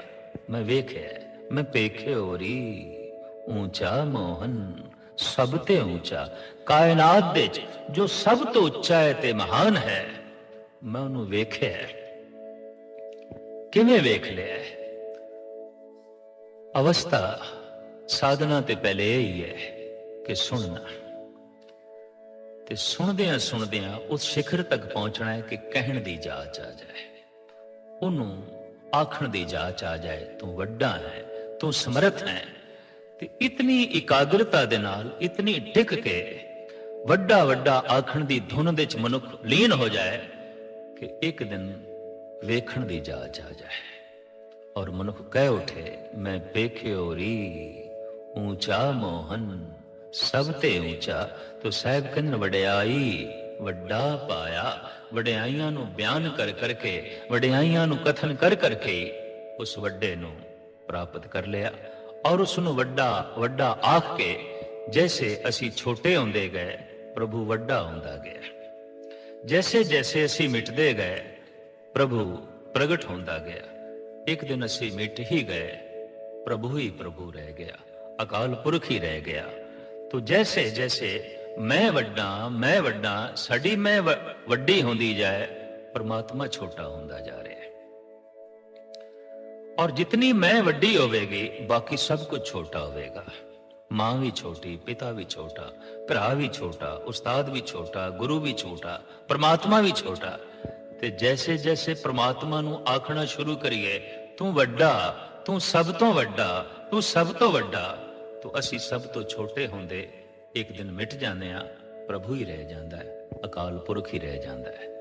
ਮੈਂ ਵੇਖਿਆ ਮੈਂ ਪੇਖੇ ਹੋਰੀ ਉੱਚਾ ਮੋਹਨ, ਸਭ ਤੇ ਉੱਚਾ ਕਾਇਨਾਤ ਦੇ ਜੋ ਸਭ ਤੋਂ ਉੱਚਾ ਹੈ ਤੇ ਮਹਾਨ ਹੈ, ਮੈਂ ਉਹਨੂੰ ਵੇਖਿਆ ਕਿਵੇਂ ਵੇਖ ਲਿਆ ਅਵਸਥਾ ਸਾਧਨਾ ਤੇ ਪਹਿਲੇ ਇਹ ਹੀ ਹੈ ਕਿ ਸੁਣਨਾ। ਤੇ ਸੁਣਦਿਆਂ ਸੁਣਦਿਆਂ ਉਸ ਸਿਖਰ ਤੱਕ ਪਹੁੰਚਣਾ ਹੈ ਕਿ ਕਹਿਣ ਦੀ ਜਾਚ ਆ ਜਾਏ। ਉਹਨੂੰ ਆਖਣ ਦੀ ਜਾਚ ਆ ਜਾਏ, ਤੂੰ ਵੱਡਾ ਹੈ, ਤੂੰ ਸਮਰਥ ਹੈ ਤੇ ਇਤਨੀ ਇਕਾਗਰਤਾ ਦੇ ਨਾਲ, ਇਤਨੀ ਟਿਕ ਕੇ ਵੱਡਾ ਵੱਡਾ ਆਖਣ ਦੀ ਧੁਨ ਦੇ ਚ ਮਨੁੱਖ ਲੀਨ ਹੋ ਜਾਏ ਕਿ ਇੱਕ ਦਿਨ ਵੇਖਣ ਦੀ ਜਾਚ ਆ ਜਾਏ। ਔਰ ਮਨੁੱਖ ਕਹਿ ਉਠੇ, ਮੈਂ ਵੇਖਿਓ ਰੀ ਉੱਚਾ ਮੋਹਨ, ਸਭ ਤੇ ਉੱਚਾ ਤੋ ਸਾਹਿਬ ਕਹਿੰਦੇ ਵਡਿਆਈ, ਵੱਡਾ ਪਾਇਆ, ਵਡਿਆਈਆਂ ਨੂੰ ਬਿਆਨ ਕਰ ਕਰਕੇ, ਵਡਿਆਈਆਂ ਨੂੰ ਕਥਨ ਕਰ ਕਰਕੇ ਉਸ ਵੱਡੇ ਨੂੰ ਪ੍ਰਾਪਤ ਕਰ ਲਿਆ। ਔਰ ਉਸ ਨੂੰ ਵੱਡਾ ਵੱਡਾ ਆਖ ਕੇ ਜੈਸੇ ਅਸੀਂ ਛੋਟੇ ਹੁੰਦੇ ਗਏ, ਪ੍ਰਭੂ ਵੱਡਾ ਹੁੰਦਾ ਗਿਆ। ਜੈਸੇ ਜੈਸੇ ਅਸੀਂ ਮਿਟਦੇ ਗਏ, ਪ੍ਰਭੂ ਪ੍ਰਗਟ ਹੁੰਦਾ ਗਿਆ। ਇੱਕ ਦਿਨ ਅਸੀਂ ਮਿਟ ਹੀ ਗਏ, ਪ੍ਰਭੂ ਹੀ ਪ੍ਰਭੂ ਰਹਿ ਗਿਆ, ਅਕਾਲ ਪੁਰਖ ਹੀ ਰਹਿ ਗਿਆ। ਤੋ ਜੈਸੇ ਜੈਸੇ ਮੈਂ ਵੱਡਾ ਮੈਂ ਵੱਡਾ, ਸਾਡੀ ਮੈਂ ਵੱਡੀ ਹੁੰਦੀ ਜਾਏ, ਪਰਮਾਤਮਾ ਛੋਟਾ ਹੁੰਦਾ ਜਾ ਔਰ ਜਿਤਨੀ ਮੈਂ ਵੱਡੀ ਹੋਵੇਗੀ, ਬਾਕੀ ਸਭ ਕੁਝ ਛੋਟਾ ਹੋਵੇਗਾ। ਮਾਂ ਵੀ ਛੋਟੀ, ਪਿਤਾ ਵੀ ਛੋਟਾ, ਭਰਾ ਵੀ ਛੋਟਾ, ਉਸਤਾਦ ਵੀ ਛੋਟਾ, ਗੁਰੂ ਵੀ ਛੋਟਾ, ਪਰਮਾਤਮਾ ਵੀ ਛੋਟਾ। ਤੇ ਜੈਸੇ ਜੈਸੇ ਪਰਮਾਤਮਾ ਨੂੰ ਆਖਣਾ ਸ਼ੁਰੂ ਕਰੀਏ, ਤੂੰ ਵੱਡਾ, ਤੂੰ ਸਭ ਤੋਂ ਵੱਡਾ, ਤੂੰ ਸਭ ਤੋਂ ਵੱਡਾ, ਤੂੰ ਅਸੀਂ ਸਭ ਤੋਂ ਛੋਟੇ ਹੁੰਦੇ, ਇੱਕ ਦਿਨ ਮਿਟ ਜਾਂਦੇ ਆ ਪ੍ਰਭੂ ਹੀ ਰਹਿ ਜਾਂਦਾ ਹੈ, ਅਕਾਲ ਪੁਰਖ ਹੀ ਰਹਿ ਜਾਂਦਾ ਹੈ।